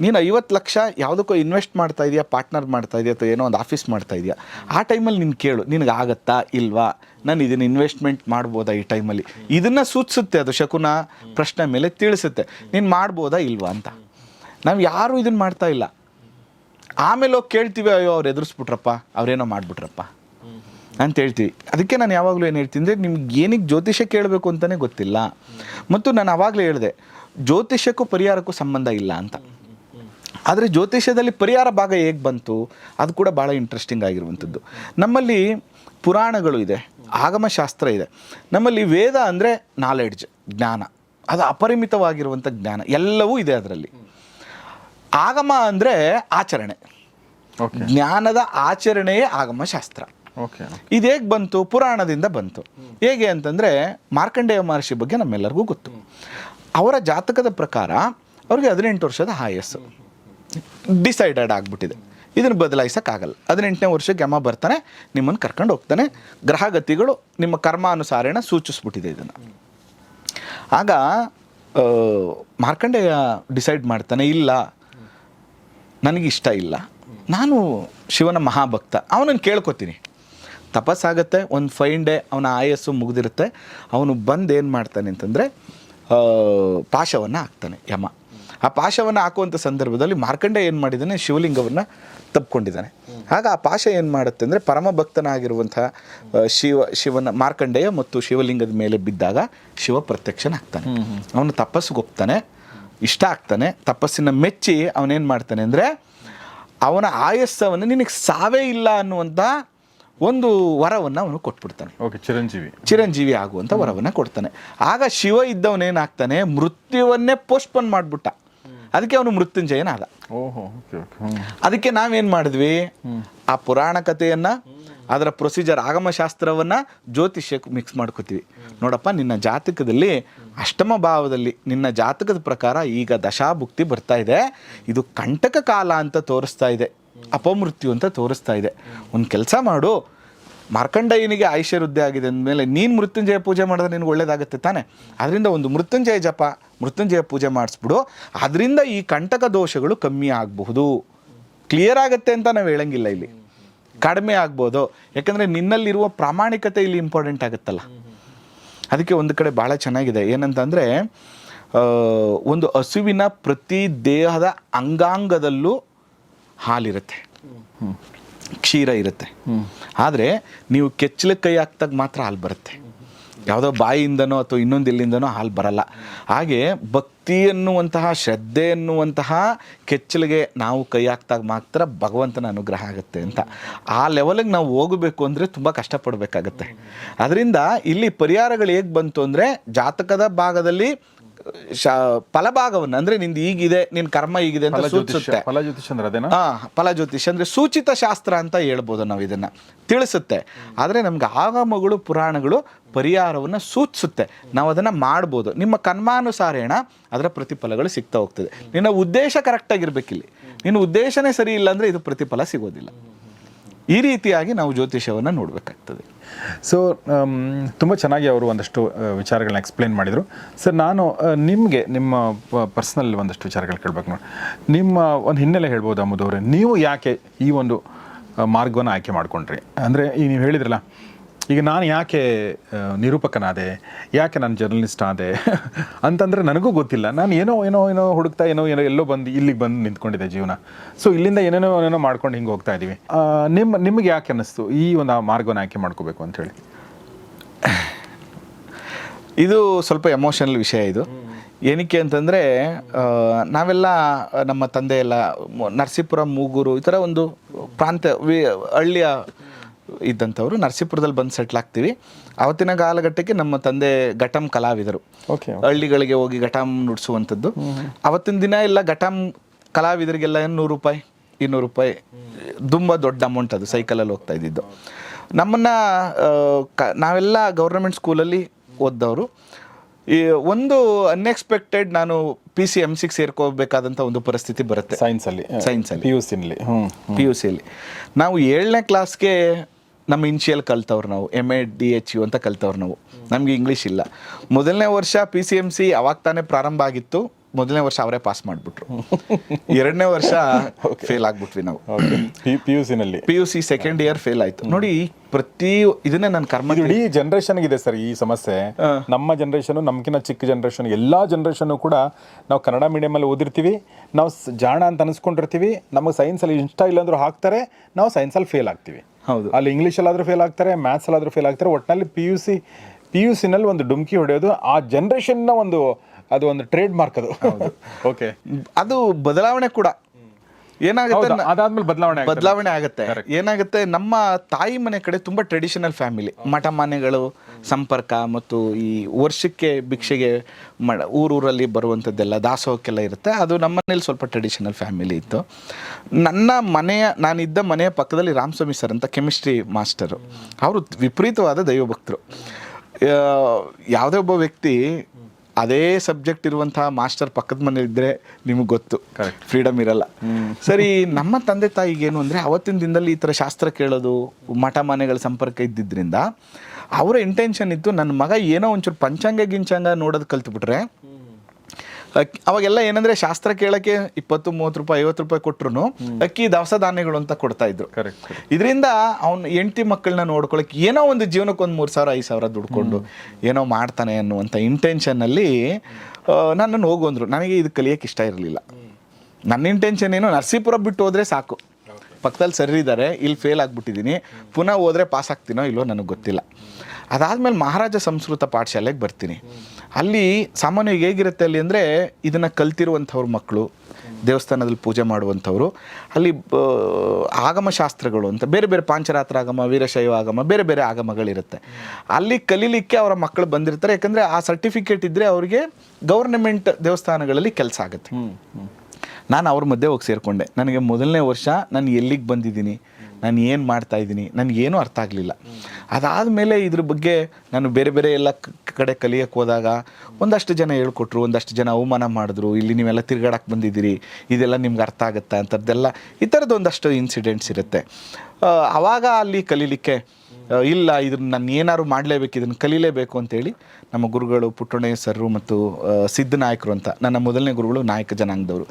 ನೀನು ಐವತ್ತು ಲಕ್ಷ ಯಾವುದಕ್ಕೋ ಇನ್ವೆಸ್ಟ್ ಮಾಡ್ತಾ ಇದೆಯಾ ಪಾರ್ಟ್ನರ್ ಮಾಡ್ತಾ ಇದೆಯಾ ಅಥವಾ ಏನೋ ಒಂದು ಆಫೀಸ್ ಮಾಡ್ತಾ ಇದೆಯಾ? ಆ ಟೈಮಲ್ಲಿ ನೀನು ಕೇಳು ನಿನಗೆ ಆಗತ್ತಾ ಇಲ್ವಾ? ನಾನು ಇದನ್ನು ಇನ್ವೆಸ್ಟ್ಮೆಂಟ್ ಮಾಡ್ಬೋದಾ ಈ ಟೈಮಲ್ಲಿ ಇದನ್ನು ಸೂಚಿಸುತ್ತೆ ಅದು ಶಕುನ ಪ್ರಶ್ನೆ ಮೇಲೆ ತಿಳಿಸುತ್ತೆ. ನೀನು ಮಾಡ್ಬೋದಾ ಇಲ್ವಾ ಅಂತ? ನಾವು ಯಾರೂ ಇದನ್ನು ಮಾಡ್ತಾ ಇಲ್ಲ. ಆಮೇಲೆ ಹೋಗಿ ಕೇಳ್ತೀವಿ ಅಯ್ಯೋ ಅವ್ರು ಎದುರಿಸ್ಬಿಟ್ರಪ್ಪ ಅವ್ರೇನೋ ಮಾಡಿಬಿಟ್ರಪ್ಪ. ಅಂತ ಹೇಳ್ತೀವಿ. ಅದಕ್ಕೆ ನಾನು ಯಾವಾಗಲೂ ಏನು ಹೇಳ್ತೀನಿ ಅಂದರೆ ನಿಮ್ಗೆ ಏನಕ್ಕೆ ಜ್ಯೋತಿಷ್ಯ ಕೇಳಬೇಕು ಅಂತಲೇ ಗೊತ್ತಿಲ್ಲ. ಮತ್ತು ನಾನು ಆವಾಗಲೇ ಹೇಳಿದೆ ಜ್ಯೋತಿಷ್ಯಕ್ಕೂ ಪರಿಹಾರಕ್ಕೂ ಸಂಬಂಧ ಇಲ್ಲ ಅಂತ. ಆದರೆ ಜ್ಯೋತಿಷ್ಯದಲ್ಲಿ ಪರಿಹಾರ ಭಾಗ ಹೇಗೆ ಬಂತು ಅದು ಕೂಡ ಭಾಳ ಇಂಟ್ರೆಸ್ಟಿಂಗ್ ಆಗಿರುವಂಥದ್ದು. ನಮ್ಮಲ್ಲಿ ಪುರಾಣಗಳು ಇದೆ ಆಗಮಶಾಸ್ತ್ರ ಇದೆ. ನಮ್ಮಲ್ಲಿ ವೇದ ಅಂದರೆ ನಾಲೆಡ್ಜ್ ಜ್ಞಾನ. ಅದು ಅಪರಿಮಿತವಾಗಿರುವಂಥ ಜ್ಞಾನ. ಎಲ್ಲವೂ ಇದೆ ಅದರಲ್ಲಿ. ಆಗಮ ಅಂದರೆ ಆಚರಣೆ. ಜ್ಞಾನದ ಆಚರಣೆಯೇ ಆಗಮಶಾಸ್ತ್ರ. ಇದು ಹೇಗೆ ಬಂತು? ಪುರಾಣದಿಂದ ಬಂತು. ಹೇಗೆ ಅಂತಂದರೆ ಮಾರ್ಕಂಡೇಯ ಮಹರ್ಷಿ ಬಗ್ಗೆ ನಮ್ಮೆಲ್ಲರಿಗೂ ಗೊತ್ತು. ಅವರ ಜಾತಕದ ಪ್ರಕಾರ ಅವ್ರಿಗೆ ಹದಿನೆಂಟು ವರ್ಷದ ಆಯಸ್ಸು. ಡಿಸೈಡೆಡ್ ಆಗಿಬಿಟ್ಟಿದೆ. ಇದನ್ನು ಬದಲಾಯಿಸೋಕ್ಕಾಗಲ್ಲ. ಹದಿನೆಂಟನೇ ವರ್ಷಕ್ಕೆ ಯಮ ಬರ್ತಾನೆ, ನಿಮ್ಮನ್ನು ಕರ್ಕೊಂಡು ಹೋಗ್ತಾನೆ. ಗ್ರಹಗತಿಗಳು ನಿಮ್ಮ ಕರ್ಮಾನುಸಾರೇಣ ಸೂಚಿಸ್ಬಿಟ್ಟಿದೆ ಇದನ್ನು. ಆಗ ಮಾರ್ಕಂಡೇಯ ಡಿಸೈಡ್ ಮಾಡ್ತಾನೆ, ಇಲ್ಲ, ನನಗಿಷ್ಟ ಇಲ್ಲ. ನಾನು ಶಿವನ ಮಹಾಭಕ್ತ, ಅವನನ್ನು ಕೇಳ್ಕೊತೀನಿ. ತಪಸ್ಸಾಗತ್ತೆ ಒಂದು ಫೈನ್ ಡೇ ಅವನ ಆಯಸ್ಸು ಮುಗಿದಿರುತ್ತೆ. ಅವನು ಬಂದು ಏನು ಮಾಡ್ತಾನೆ ಅಂತಂದರೆ ಪಾಶವನ್ನು ಹಾಕ್ತಾನೆ ಯಮ. ಆ ಪಾಶವನ್ನು ಹಾಕುವಂಥ ಸಂದರ್ಭದಲ್ಲಿ ಮಾರ್ಕಂಡೆ ಏನು ಮಾಡಿದ್ದಾನೆ ಶಿವಲಿಂಗವನ್ನು ತಪ್ಕೊಂಡಿದ್ದಾನೆ. ಆಗ ಆ ಪಾಶ ಏನು ಮಾಡುತ್ತೆ ಅಂದರೆ ಪರಮ ಭಕ್ತನಾಗಿರುವಂಥ ಶಿವ ಶಿವನ ಮಾರ್ಕಂಡೇಯ ಮತ್ತು ಶಿವಲಿಂಗದ ಮೇಲೆ ಬಿದ್ದಾಗ ಶಿವ ಪ್ರತ್ಯಕ್ಷನಾಗ್ತಾನೆ ಅವನು ತಪಸ್ಸಿಗೆ ಒಪ್ತಾನೆ ಇಷ್ಟ ಆಗ್ತಾನೆ. ತಪಸ್ಸಿನ ಮೆಚ್ಚಿ ಅವನೇನು ಮಾಡ್ತಾನೆ ಅಂದರೆ ಅವನ ಆಯಸ್ಸವನ್ನು ನಿನಗೆ ಸಾವೇ ಇಲ್ಲ ಅನ್ನುವಂಥ ಒಂದು ವರವನ್ನು ಅವನು ಕೊಟ್ಬಿಡ್ತಾನೆ. ಓಕೆ ಚಿರಂಜೀವಿ. ಚಿರಂಜೀವಿ ಆಗುವಂಥ ವರವನ್ನು ಕೊಡ್ತಾನೆ. ಆಗ ಶಿವ ಇದ್ದವನೇನಾಗ್ತಾನೆ? ಮೃತ್ಯುವನ್ನೇ ಪೋಸ್ಟ್ಪೋನ್ ಮಾಡಿಬಿಟ್ಟ. ಅದಕ್ಕೆ ಅವನು ಓಕೆ ಹ್ಞೂ ಅದಕ್ಕೆ ನಾವೇನು ಮಾಡಿದ್ವಿ? ಆ ಪುರಾಣ ಕಥೆಯನ್ನು ಅದರ ಪ್ರೊಸೀಜರ್ ಆಗಮಶಾಸ್ತ್ರವನ್ನು ಜ್ಯೋತಿಷ್ಯಕ್ಕೆ ಮಿಕ್ಸ್ ಮಾಡ್ಕೋತೀವಿ. ನೋಡಪ್ಪ ನಿನ್ನ ಜಾತಕದಲ್ಲಿ ಅಷ್ಟಮ ಭಾವದಲ್ಲಿ ನಿನ್ನ ಜಾತಕದ ಪ್ರಕಾರ ಈಗ ದಶಾಭುಕ್ತಿ ಬರ್ತಾ ಇದೆ. ಇದು ಕಂಟಕ ಕಾಲ ಅಂತ ತೋರಿಸ್ತಾ ಇದೆ. ಅಪಮೃತ್ಯು ಅಂತ ತೋರಿಸ್ತಾ ಇದೆ. ಒಂದು ಕೆಲಸ ಮಾಡು. ಮಾರ್ಕಂಡಯ್ಯನಿಗೆ ಆಯುಷ್ಯ ವೃದ್ಧಿ ಆಗಿದೆ ಅಂದಮೇಲೆ ನೀನು ಮೃತ್ಯುಂಜಯ ಪೂಜೆ ಮಾಡಿದ್ರೆ ನಿನಗೆ ಒಳ್ಳೇದಾಗುತ್ತೆ ತಾನೆ. ಅದರಿಂದ ಒಂದು ಮೃತ್ಯುಂಜಯ ಜಪ, ಮೃತ್ಯುಂಜಯ ಪೂಜೆ ಮಾಡಿಸ್ಬಿಡು. ಅದರಿಂದ ಈ ಕಂಟಕ ದೋಷಗಳು ಕಮ್ಮಿ ಆಗಬಹುದು. ಕ್ಲಿಯರ್ ಆಗುತ್ತೆ ಅಂತ ನಾವು ಹೇಳಂಗಿಲ್ಲ ಇಲ್ಲಿ. ಕಡಿಮೆ ಆಗ್ಬೋದು. ಯಾಕಂದರೆ ನಿನ್ನಲ್ಲಿರುವ ಪ್ರಾಮಾಣಿಕತೆ ಇಲ್ಲಿ ಇಂಪಾರ್ಟೆಂಟ್ ಆಗುತ್ತಲ್ಲ. ಅದಕ್ಕೆ ಒಂದು ಕಡೆ ಭಾಳ ಚೆನ್ನಾಗಿದೆ. ಏನಂತಂದರೆ ಒಂದು ಹಸುವಿನ ಪ್ರತಿ ದೇಹದ ಅಂಗಾಂಗದಲ್ಲೂ ಹಾಲಿರುತ್ತೆ. ಕ್ಷೀರ ಇರುತ್ತೆ. ಆದರೆ ನೀವು ಕೆಚ್ಚಲ ಕೈ ಹಾಕ್ದಾಗ ಮಾತ್ರ ಹಾಲು ಬರುತ್ತೆ. ಯಾವುದೋ ಬಾಯಿಯಿಂದನೋ ಅಥವಾ ಇನ್ನೊಂದು ಎಲ್ಲಿಂದನೋ ಹಾಲು ಬರಲ್ಲ. ಹಾಗೆ ಭಕ್ತಿ ಎನ್ನುವಂತಹ, ಶ್ರದ್ಧೆ ಎನ್ನುವಂತಹ ಕೆಚ್ಚಲಿಗೆ ನಾವು ಕೈ ಹಾಕ್ದಾಗ ಮಾತ್ರ ಭಗವಂತನ ಅನುಗ್ರಹ ಆಗುತ್ತೆ ಅಂತ. ಆ ಲೆವೆಲಿಗೆ ನಾವು ಹೋಗಬೇಕು ಅಂದರೆ ತುಂಬ ಕಷ್ಟಪಡಬೇಕಾಗತ್ತೆ. ಅದರಿಂದ ಇಲ್ಲಿ ಪರಿಹಾರಗಳು ಹೇಗೆ ಬಂತು ಅಂದರೆ ಜಾತಕದ ಭಾಗದಲ್ಲಿ ಫಲಭಾಗವನ್ನು ಅಂದ್ರೆ ನಿಂದು ಈಗಿದೆ ನಿನ್ನ ಕರ್ಮ ಈಗಿದೆ ಅಂತ ಸೂಚಿಸುತ್ತೆ ಫಲ ಅಂದ್ರೆ ಅದೇನಾ? ಹಾ ಫಲ ಜ್ಯೋತಿಷ್ ಅಂದರೆ ಸೂಚಿತ ಶಾಸ್ತ್ರ ಅಂತ ಹೇಳ್ಬೋದು ನಾವು ಇದನ್ನ. ತಿಳಿಸುತ್ತೆ. ಆದರೆ ನಮ್ಗೆ ಆಗಮಗಳು ಪುರಾಣಗಳು ಪರಿಹಾರವನ್ನು ಸೂಚಿಸುತ್ತೆ. ನಾವು ಅದನ್ನು ಮಾಡ್ಬೋದು. ನಿಮ್ಮ ಕನ್ಮಾನುಸಾರೇಣ ಅದರ ಪ್ರತಿಫಲಗಳು ಸಿಗ್ತಾ ಹೋಗ್ತದೆ. ನಿನ್ನ ಉದ್ದೇಶ ಕರೆಕ್ಟಾಗಿರ್ಬೇಕಿಲ್ಲಿ ನಿನ್ನ ಉದ್ದೇಶನೇ ಸರಿ ಇಲ್ಲ ಅಂದರೆ ಇದು ಪ್ರತಿಫಲ ಸಿಗೋದಿಲ್ಲ. ಈ ರೀತಿಯಾಗಿ ನಾವು ಜ್ಯೋತಿಷವನ್ನು ನೋಡಬೇಕಾಗ್ತದೆ. ಸೊ ತುಂಬ ಚೆನ್ನಾಗಿ ಅವರು ಒಂದಷ್ಟು ವಿಚಾರಗಳನ್ನ ಎಕ್ಸ್ಪ್ಲೇನ್ ಮಾಡಿದರು. ಸರ್ ನಾನು ನಿಮಗೆ, ನಿಮ್ಮ ಪರ್ಸ್ನಲ್ ಒಂದಷ್ಟು ವಿಚಾರಗಳು ಕೇಳ್ಬೇಕು ನೋಡಿ. ನಿಮ್ಮ ಒಂದು ಹಿನ್ನೆಲೆ ಹೇಳ್ಬೋದು ಅಮ್ಮದವ್ರೆ ನೀವು ಯಾಕೆ ಈ ಒಂದು ಮಾರ್ಗವನ್ನು ಆಯ್ಕೆ ಮಾಡಿಕೊಂಡ್ರಿ? ಅಂದರೆ, ಈ ನೀವು ಹೇಳಿದ್ರಲ್ಲ ಈಗ ನಾನು ಯಾಕೆ ನಿರೂಪಕನಾದೆ, ಯಾಕೆ ನಾನು ಜರ್ನಲಿಸ್ಟ್ ಆದೆ ಅಂತಂದರೆ ನನಗೂ ಗೊತ್ತಿಲ್ಲ. ನಾನು ಏನೋ ಏನೋ ಏನೋ ಹುಡುಕ್ತಾ, ಏನೋ ಏನೋ, ಎಲ್ಲೋ ಬಂದು, ಇಲ್ಲಿಗೆ ಬಂದು ನಿಂತ್ಕೊಂಡಿದ್ದೆ ಜೀವನ. ಸೊ ಇಲ್ಲಿಂದ ಏನೇನೋ ಏನೇನೋ ಮಾಡ್ಕೊಂಡು ಹಿಂಗೆ ಹೋಗ್ತಾ ಇದ್ದೀವಿ. ನಿಮ್ಮ, ನಿಮಗೆ ಯಾಕೆ ಅನ್ನಿಸ್ತು ಈ ಒಂದು ಆ ಮಾರ್ಗವನ್ನು ಆಯ್ಕೆ ಮಾಡ್ಕೋಬೇಕು ಅಂಥೇಳಿ ಇದು ಸ್ವಲ್ಪ ಎಮೋಷನಲ್ ವಿಷಯ ಇದು. ಏನಕ್ಕೆ ಅಂತಂದರೆ ನಾವೆಲ್ಲ ನಮ್ಮ ತಂದೆ ಎಲ್ಲ, ನರಸೀಪುರ, ಮೂಗೂರು ಈ ಥರ ಒಂದು ಪ್ರಾಂತ್ಯ ಹಳ್ಳಿಯ ಇದ್ದಂಥವ್ರು ನರಸೀಪುರದಲ್ಲಿ ಬಂದು ಸೆಟ್ಲ್ ಆಗ್ತೀವಿ. ಅವತ್ತಿನ ಕಾಲಘಟ್ಟಕ್ಕೆ ನಮ್ಮ ತಂದೆ ಘಟಂ ಕಲಾವಿದರು. ಓಕೆ ಹಳ್ಳಿಗಳಿಗೆ ಹೋಗಿ ಘಟಂ ನುಡಿಸುವಂಥದ್ದು. ಅವತ್ತಿನ ದಿನ ಎಲ್ಲ ಘಟಂ ಕಲಾವಿದರಿಗೆಲ್ಲ ನೂರು ರೂಪಾಯಿ ಇನ್ನೂರು ರೂಪಾಯಿ ತುಂಬ ದೊಡ್ಡ ಅಮೌಂಟ್ ಅದು ಸೈಕಲಲ್ಲಿ ಹೋಗ್ತಾ ಇದ್ದಿದ್ದು. ನಮ್ಮನ್ನು ಕ ನಾವೆಲ್ಲ ಗೌರ್ಮೆಂಟ್ ಸ್ಕೂಲಲ್ಲಿ ಓದ್ದವರು. ಈ ಒಂದು ಅನ್ಎಕ್ಸ್ಪೆಕ್ಟೆಡ್ ನಾನು ಪಿ ಸಿ ಎಂ ಸಿಗೆ ಸೇರ್ಕೋಬೇಕಾದಂಥ ಒಂದು ಪರಿಸ್ಥಿತಿ ಬರುತ್ತೆ. ಸೈನ್ಸಲ್ಲಿ ಸೈನ್ಸಲ್ಲಿ ಪಿ ಯು ಹ್ಞೂ ಪಿ ಯು ಸಿಲಿ ನಾವು ಏಳನೇ ಕ್ಲಾಸ್ಗೆ ನಮ್ಮ ಇನ್ಶಿಯಲ್ ಕಲ್ತವ್ರು ನಾವು M A D H U ಅಂತ ಕಲ್ತವ್ರು ನಾವು. ನಮಗೆ ಇಂಗ್ಲೀಷ್ ಇಲ್ಲ. ಮೊದಲನೇ ವರ್ಷ ಪಿ ಸಿ ಎಂ ಸಿ ಅವಾಗ ತಾನೇ ಪ್ರಾರಂಭ ಆಗಿತ್ತು. ಮೊದಲನೇ ವರ್ಷ ಅವರೇ ಪಾಸ್ ಮಾಡಿಬಿಟ್ರು. ಎರಡನೇ ವರ್ಷ ಫೇಲ್ ಆಗ್ಬಿಟ್ವಿ ನಾವು. P U ಸಿನಲ್ಲಿ P U C second year fail ಆಯ್ತು. ನೋಡಿ ಪ್ರತಿ ಇದನ್ನೇ ನನ್ನ ಕರ್ಮ ಇಡೀ ಜನರೇಷನ್ ಇದೆ ಸರ್ ಈ ಸಮಸ್ಯೆ. ನಮ್ಮ ಜನರೇಷನ್ ನಮ್ಕಿನ್ನ ಚಿಕ್ಕ ಜನ್ರೇಷನ್ ಎಲ್ಲಾ ಜನರೇಷನ್ ಕೂಡ ನಾವು ಕನ್ನಡ ಮೀಡಿಯಂ ಅಲ್ಲಿ ಓದಿರ್ತೀವಿ. ನಾವು ಜಾಣ ಅಂತ ಅನ್ಸ್ಕೊಂಡಿರ್ತೀವಿ. ನಮಗೆ ಸೈನ್ಸ್ ಅಲ್ಲಿ ಇಷ್ಟ ಇಲ್ಲ ಅಂದ್ರೂ ಹಾಕ್ತಾರೆ. ನಾವು ಸೈನ್ಸ್ ಅಲ್ಲಿ ಫೇಲ್ ಆಗ್ತೀವಿ. ಹೌದು. ಅಲ್ಲಿ ಇಂಗ್ಲೀಷ್ ಅಲ್ಲಾದ್ರೂ ಫೇಲ್ ಆಗ್ತಾರೆ ಮ್ಯಾಥ್ಸ್ ಅಲ್ಲಾದ್ರೂ ಫೇಲ್ ಆಗ್ತಾರೆ. ಒಟ್ಟಿನಲ್ಲಿ P U C P U ಸಿನಲ್ಲಿ ಒಂದು ಡುಮ್ಕಿ ಹೊಡೆಯೋದು ಆ ಜನ್ರೇಷನ್ನ ಒಂದು ಅದು ಒಂದು ಟ್ರೇಡ್ ಮಾರ್ಕ್ ಅದು ಓಕೆ ಅದು ಬದಲಾವಣೆ ಕೂಡ. ಏನಾಗುತ್ತೆ ಅದಾದ್ಮೇಲೆ ಬದಲಾವಣೆ. ಬದಲಾವಣೆ ಆಗುತ್ತೆ. ಏನಾಗುತ್ತೆ ನಮ್ಮ ತಾಯಿ ಮನೆ ಕಡೆ ತುಂಬಾ ಟ್ರೆಡಿಷನಲ್ ಫ್ಯಾಮಿಲಿ ಮಠ ಮನೆಗಳು ಸಂಪರ್ಕ ಮತ್ತು ಈ ವರ್ಷಕ್ಕೆ ಭಿಕ್ಷೆಗೆ ಊರೂರಲ್ಲಿ ಬರುವಂಥದ್ದೆಲ್ಲ ದಾಸೋಹಕ್ಕೆಲ್ಲ ಇರುತ್ತೆ. ಅದು ನಮ್ಮ ಮನೇಲಿ ಸ್ವಲ್ಪ ಟ್ರೆಡಿಷನಲ್ ಫ್ಯಾಮಿಲಿ ಇತ್ತು. ನನ್ನ ಮನೆಯ ನಾನಿದ್ದ ಮನೆಯ ಪಕ್ಕದಲ್ಲಿ ರಾಮಸ್ವಾಮಿ ಸರ್ ಅಂತ ಕೆಮಿಸ್ಟ್ರಿ ಮಾಸ್ಟರು ಅವರು ವಿಪರೀತವಾದ ದೈವಭಕ್ತರು. ಯಾವುದೇ ಒಬ್ಬ ವ್ಯಕ್ತಿ ಅದೇ ಸಬ್ಜೆಕ್ಟ್ ಇರುವಂತಹ ಮಾಸ್ಟರ್ ಪಕ್ಕದ ಮನೆಯಲ್ಲಿದ್ದರೆ ನಿಮಗೆ ಗೊತ್ತು. ಫ್ರೀಡಮ್ ಇರಲ್ಲ. ಸರಿ ನಮ್ಮ ತಂದೆ ತಾಯಿಗೆ ಏನು ಅಂದರೆ ಅವತ್ತಿನ ದಿನದಲ್ಲಿ ಈ ಥರ ಶಾಸ್ತ್ರ ಕೇಳೋದು ಮಠ ಮನೆಗಳ ಸಂಪರ್ಕ ಇದ್ದಿದ್ದರಿಂದ ಅವರ ಇಂಟೆನ್ಷನ್ ಇತ್ತು ನನ್ನ ಮಗ ಏನೋ ಒಂಚೂರು ಪಂಚಾಂಗ ಗಿಂಚಾಂಗ ನೋಡೋದು ಕಲ್ತ್ಬಿಟ್ರೆ ಅವಾಗೆಲ್ಲ ಏನಂದ್ರೆ ಶಾಸ್ತ್ರ ಕೇಳಕ್ಕೆ ಇಪ್ಪತ್ತು ಮೂವತ್ತು ರೂಪಾಯಿ ಐವತ್ತು ರೂಪಾಯಿ ಕೊಟ್ರು ಅಕ್ಕಿ ದವಸ ಧಾನ್ಯಗಳು ಅಂತ ಕೊಡ್ತಾ ಇದ್ರು. ಕರೆಕ್ಟ್ ಇದರಿಂದ ಅವ್ನ ಹೆಂಡತಿ ಮಕ್ಕಳನ್ನ ನೋಡ್ಕೊಳಕ್ಕೆ ಏನೋ ಒಂದು ಜೀವನಕ್ಕೆ ಒಂದು ಮೂರು ಸಾವಿರ ಐದು ಸಾವಿರ ದುಡ್ಕೊಂಡು ಏನೋ ಮಾಡ್ತಾನೆ ಅನ್ನುವಂಥ ಇಂಟೆನ್ಷನ್ನಲ್ಲಿ ನನ್ನನ್ನು ನನ್ನ ಹೋಗುವಂದ್ರು ನನಗೆ ಇದು ಕಲಿಯಕ್ಕೆ ಇಷ್ಟ ಇರಲಿಲ್ಲ. ನನ್ನ ಇಂಟೆನ್ಷನ್ ಏನು ನರಸೀಪುರ ಬಿಟ್ಟು ಹೋದರೆ ಸಾಕು. ಪಕ್ಕದಲ್ಲಿ ಸರಿ ಇದ್ದಾರೆ ಇಲ್ಲಿ ಫೇಲ್ ಆಗಿಬಿಟ್ಟಿದ್ದೀನಿ ಪುನಃ ಹೋದ್ರೆ ಪಾಸ್ ಆಗ್ತೀನೋ ಇಲ್ಲೋ ನನಗೆ ಗೊತ್ತಿಲ್ಲ. ಅದಾದ್ಮೇಲೆ ಮಹಾರಾಜ ಸಂಸ್ಕೃತ ಪಾಠಶಾಲೆಗೆ ಬರ್ತೀನಿ. ಅಲ್ಲಿ ಸಾಮಾನ್ಯವಾಗಿ ಹೇಗಿರುತ್ತೆ ಅಲ್ಲಿ ಅಂದರೆ ಇದನ್ನು ಕಲ್ತಿರುವಂಥವ್ರ ಮಕ್ಕಳು ದೇವಸ್ಥಾನದಲ್ಲಿ ಪೂಜೆ ಮಾಡುವಂಥವ್ರು ಅಲ್ಲಿ ಆಗಮ ಶಾಸ್ತ್ರಗಳು ಅಂತ ಬೇರೆ ಬೇರೆ ಪಾಂಚರಾತ್ರ ಆಗಮ ವೀರಶೈವ ಆಗಮ ಬೇರೆ ಬೇರೆ ಆಗಮಗಳಿರುತ್ತೆ. ಅಲ್ಲಿ ಕಲೀಲಿಕ್ಕೆ ಅವರ ಮಕ್ಕಳು ಬಂದಿರ್ತಾರೆ ಯಾಕಂದರೆ ಆ ಸರ್ಟಿಫಿಕೇಟ್ ಇದ್ದರೆ ಅವರಿಗೆ ಗೌರ್ನಮೆಂಟ್ ದೇವಸ್ಥಾನಗಳಲ್ಲಿ ಕೆಲಸ ಆಗುತ್ತೆ. ನಾನು ಅವ್ರ ಮಧ್ಯೆ ಹೋಗಿ ಸೇರಿಕೊಂಡೆ. ನನಗೆ ಮೊದಲನೇ ವರ್ಷ ನಾನು ಎಲ್ಲಿಗೆ ಬಂದಿದ್ದೀನಿ? ನಾನು ಏನು ಮಾಡ್ತಾ ಇದ್ದೀನಿ ನನಗೇನೂ ಅರ್ಥ ಆಗಲಿಲ್ಲ. ಅದಾದಮೇಲೆ ಇದ್ರ ಬಗ್ಗೆ ನಾನು ಬೇರೆ ಬೇರೆ ಎಲ್ಲ ಕಡೆ ಕಲಿಯಕ್ಕೆ ಹೋದಾಗ ಒಂದಷ್ಟು ಜನ ಹೇಳ್ಕೊಟ್ರು, ಒಂದಷ್ಟು ಜನ ಅವಮಾನ ಮಾಡಿದ್ರು, ಇಲ್ಲಿ ನೀವೆಲ್ಲ ತಿರ್ಗಾಡಕ್ಕೆ ಬಂದಿದ್ದೀರಿ, ಇದೆಲ್ಲ ನಿಮ್ಗೆ ಅರ್ಥ ಆಗುತ್ತಾ ಅಂಥದ್ದೆಲ್ಲ ಈ ಥರದ್ದು ಒಂದಷ್ಟು ಇನ್ಸಿಡೆಂಟ್ಸ್ ಇರುತ್ತೆ ಆವಾಗ ಅಲ್ಲಿ ಕಲೀಲಿಕ್ಕೆ ಇಲ್ಲ ಇದನ್ನ ನಾನು ಏನಾದ್ರು ಮಾಡಲೇಬೇಕು ಇದನ್ನು ಕಲೀಲೇಬೇಕು ಅಂತೇಳಿ ನಮ್ಮ ಗುರುಗಳು ಪುಟ್ಟಣಯ್ಯ ಸರ್ರು ಮತ್ತು ಸಿದ್ಧ ನಾಯಕರು ಅಂತ ನನ್ನ ಮೊದಲನೇ ಗುರುಗಳು ನಾಯಕ ಜನಾಂಗದವರು.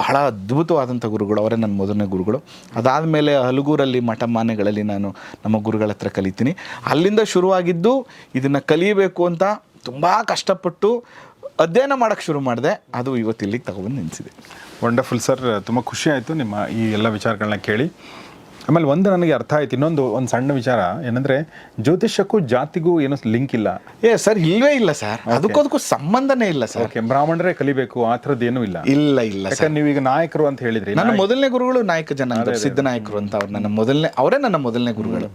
ಬಹಳ ಅದ್ಭುತವಾದಂಥ ಗುರುಗಳು, ಅವರೇ ನನ್ನ ಮೊದಲನೇ ಗುರುಗಳು. ಅದಾದಮೇಲೆ ಹಲಗೂರಲ್ಲಿ ಮಠ ಮಾನೆಗಳಲ್ಲಿ ನಾನು ನಮ್ಮ ಗುರುಗಳ ಹತ್ರ ಕಲಿತೀನಿ. ಅಲ್ಲಿಂದ ಶುರುವಾಗಿದ್ದು ಇದನ್ನು ಕಲಿಯಬೇಕು ಅಂತ ತುಂಬ ಕಷ್ಟಪಟ್ಟು ಅಧ್ಯಯನ ಮಾಡೋಕ್ಕೆ ಶುರು ಮಾಡಿದೆ. ಅದು ಇವತ್ತು ಇಲ್ಲಿಗೆ ತಗೊಬಂದು ನಿಲ್ಲಿಸಿದೆ ವಂಡರ್ಫುಲ್ ಸರ್ ತುಂಬ ಖುಷಿ ಆಯಿತು ನಿಮ್ಮ ಈ ಎಲ್ಲ ವಿಚಾರಗಳನ್ನ ಕೇಳಿ. ಆಮೇಲೆ ಒಂದು ನನಗೆ ಅರ್ಥ ಆಯ್ತು ಇನ್ನೊಂದು ಒಂದು ಸಣ್ಣ ವಿಚಾರ ಏನಂದ್ರೆ ಜ್ಯೋತಿಷ್ಯಕ್ಕೂ ಜಾತಿಗೂ ಏನೋ ಲಿಂಕ್ ಇಲ್ಲ. ಏ ಸರ್ ಇಲ್ಲವೇ ಇಲ್ಲ ಸರ್. ಅದಕ್ಕೂ ಸಂಬಂಧನೇ ಇಲ್ಲ ಸರ್. ಓಕೆ ಬ್ರಾಹ್ಮಣರೇ ಕಲಿಬೇಕು ಆ ಥರದ್ದು ಏನೂ ಇಲ್ಲ. ಇಲ್ಲ ಇಲ್ಲ ಸರ್. ನೀವು ನೀವೀಗ ನಾಯಕರು ಅಂತ ಹೇಳಿದ್ರಿ ನನ್ನ ಮೊದಲನೇ ಗುರುಗಳು ನಾಯಕ ಜನ ಸಿದ್ಧ ನಾಯಕರು ಅಂತ ಅವ್ರು ನನ್ನ ಮೊದಲನೇ ಅವರೇ ನನ್ನ ಮೊದಲನೇ ಗುರುಗಳು.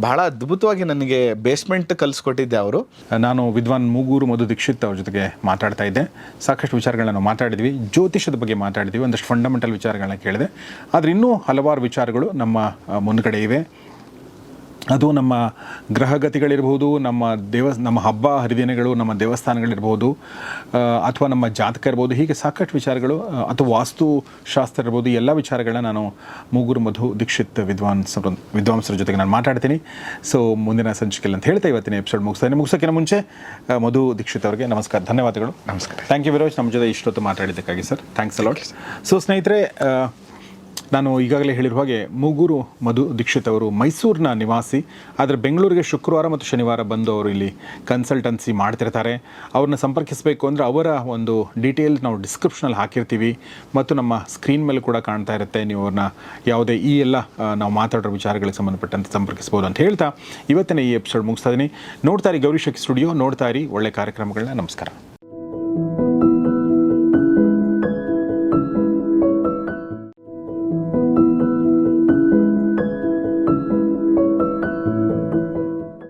ಬಹಳ ಅದ್ಭುತವಾಗಿ ನನಗೆ ಬೇಸ್ಮೆಂಟ್ ಕಲಿಸ್ಕೊಟ್ಟಿದ್ದೆ ಅವರು. ನಾನು ವಿದ್ವಾನ್ ಮೂಗೂರು ಮಧು ದೀಕ್ಷಿತ್ ಅವ್ರ ಜೊತೆಗೆ ಮಾತಾಡ್ತಾ ಇದ್ದೆ. ಸಾಕಷ್ಟು ವಿಚಾರಗಳನ್ನು ಮಾತಾಡಿದ್ವಿ. ಜ್ಯೋತಿಷದ ಬಗ್ಗೆ ಮಾತಾಡಿದ್ವಿ. ಒಂದಷ್ಟು ಫಂಡಮೆಂಟಲ್ ವಿಚಾರಗಳನ್ನ ಕೇಳಿದೆ. ಆದರೆ ಇನ್ನೂ ಹಲವಾರು ವಿಚಾರಗಳು ನಮ್ಮ ಮುನ್ಗಡೆ ಇವೆ. ಅದು ನಮ್ಮ ಗ್ರಹಗತಿಗಳಿರ್ಬೋದು ನಮ್ಮ ದೇವ ನಮ್ಮ ಹಬ್ಬ ಹರಿದಿನಗಳು ನಮ್ಮ ದೇವಸ್ಥಾನಗಳಿರ್ಬೋದು ಅಥವಾ ನಮ್ಮ ಜಾತಕ ಇರ್ಬೋದು ಹೀಗೆ ಸಾಕಷ್ಟು ವಿಚಾರಗಳು ಅಥವಾ ವಾಸ್ತುಶಾಸ್ತ್ರ ಇರ್ಬೋದು ಎಲ್ಲ ವಿಚಾರಗಳನ್ನ ನಾನು ಮೂಗುರು ಮಧು ದೀಕ್ಷಿತ್ ವಿದ್ವಾಂಸರು ವಿದ್ವಾಂಸರ ಜೊತೆಗೆ ನಾನು ಮಾತಾಡ್ತೀನಿ. ಸೊ ಮುಂದಿನ ಸಂಚಿಕೆಯಲ್ಲಿ ಅಂತ ಹೇಳ್ತಾ ಇವತ್ತಿನ ಎಪಿಸೋಡ್ ಮುಗಿಸ್ತಾನೆ ಮುಗಿಸೋಕ್ಕಿಂತ ಮುಂಚೆ ಮಧು ದೀಕ್ಷಿತ್ ಅವರಿಗೆ ನಮಸ್ಕಾರ ಧನ್ಯವಾದಗಳು. ನಮಸ್ಕಾರ. ಥ್ಯಾಂಕ್ ಯು ವಿರೋಜ್ ನಮ್ಮ ಜೊತೆ ಇಷ್ಟೊತ್ತು ಮಾತಾಡಿದ್ದಕ್ಕಾಗಿ sir. Thanks a lot so ಸ್ನೇಹಿತರೆ ನಾನು ಈಗಾಗಲೇ ಹೇಳಿರುವ ಹಾಗೆ ಮೂಗೂರು ಮಧು ದೀಕ್ಷಿತ್ ಅವರು ಮೈಸೂರಿನ ನಿವಾಸಿ. ಆದರೆ ಬೆಂಗಳೂರಿಗೆ ಶುಕ್ರವಾರ ಮತ್ತು ಶನಿವಾರ ಬಂದು ಅವರು ಇಲ್ಲಿ ಕನ್ಸಲ್ಟೆನ್ಸಿ ಮಾಡ್ತಿರ್ತಾರೆ. ಅವ್ರನ್ನ ಸಂಪರ್ಕಿಸಬೇಕು ಅಂದರೆ ಅವರ ಒಂದು ಡೀಟೇಲ್ ನಾವು ಡಿಸ್ಕ್ರಿಪ್ಷನಲ್ಲಿ ಹಾಕಿರ್ತೀವಿ. ಮತ್ತು ನಮ್ಮ ಸ್ಕ್ರೀನ್ ಮೇಲೆ ಕೂಡ ಕಾಣ್ತಾ ಇರುತ್ತೆ. ನೀವು ಅವ್ರನ್ನ ಯಾವುದೇ ಈ ಎಲ್ಲ ನಾವು ಮಾತಾಡೋ ವಿಚಾರಗಳಿಗೆ ಸಂಬಂಧಪಟ್ಟಂತೆ ಸಂಪರ್ಕಿಸ್ಬೋದು ಅಂತ ಹೇಳ್ತಾ ಇವತ್ತಿನ ಈ ಎಪಿಸೋಡ್ ಮುಗಿಸ್ತಾ ಇದ್ದೀನಿ. ನೋಡ್ತಾ ಇರಿ ಗೌರಿ ಸ್ಟುಡಿಯೋ ನೋಡ್ತಾ ಒಳ್ಳೆ ಕಾರ್ಯಕ್ರಮಗಳನ್ನ. ನಮಸ್ಕಾರ.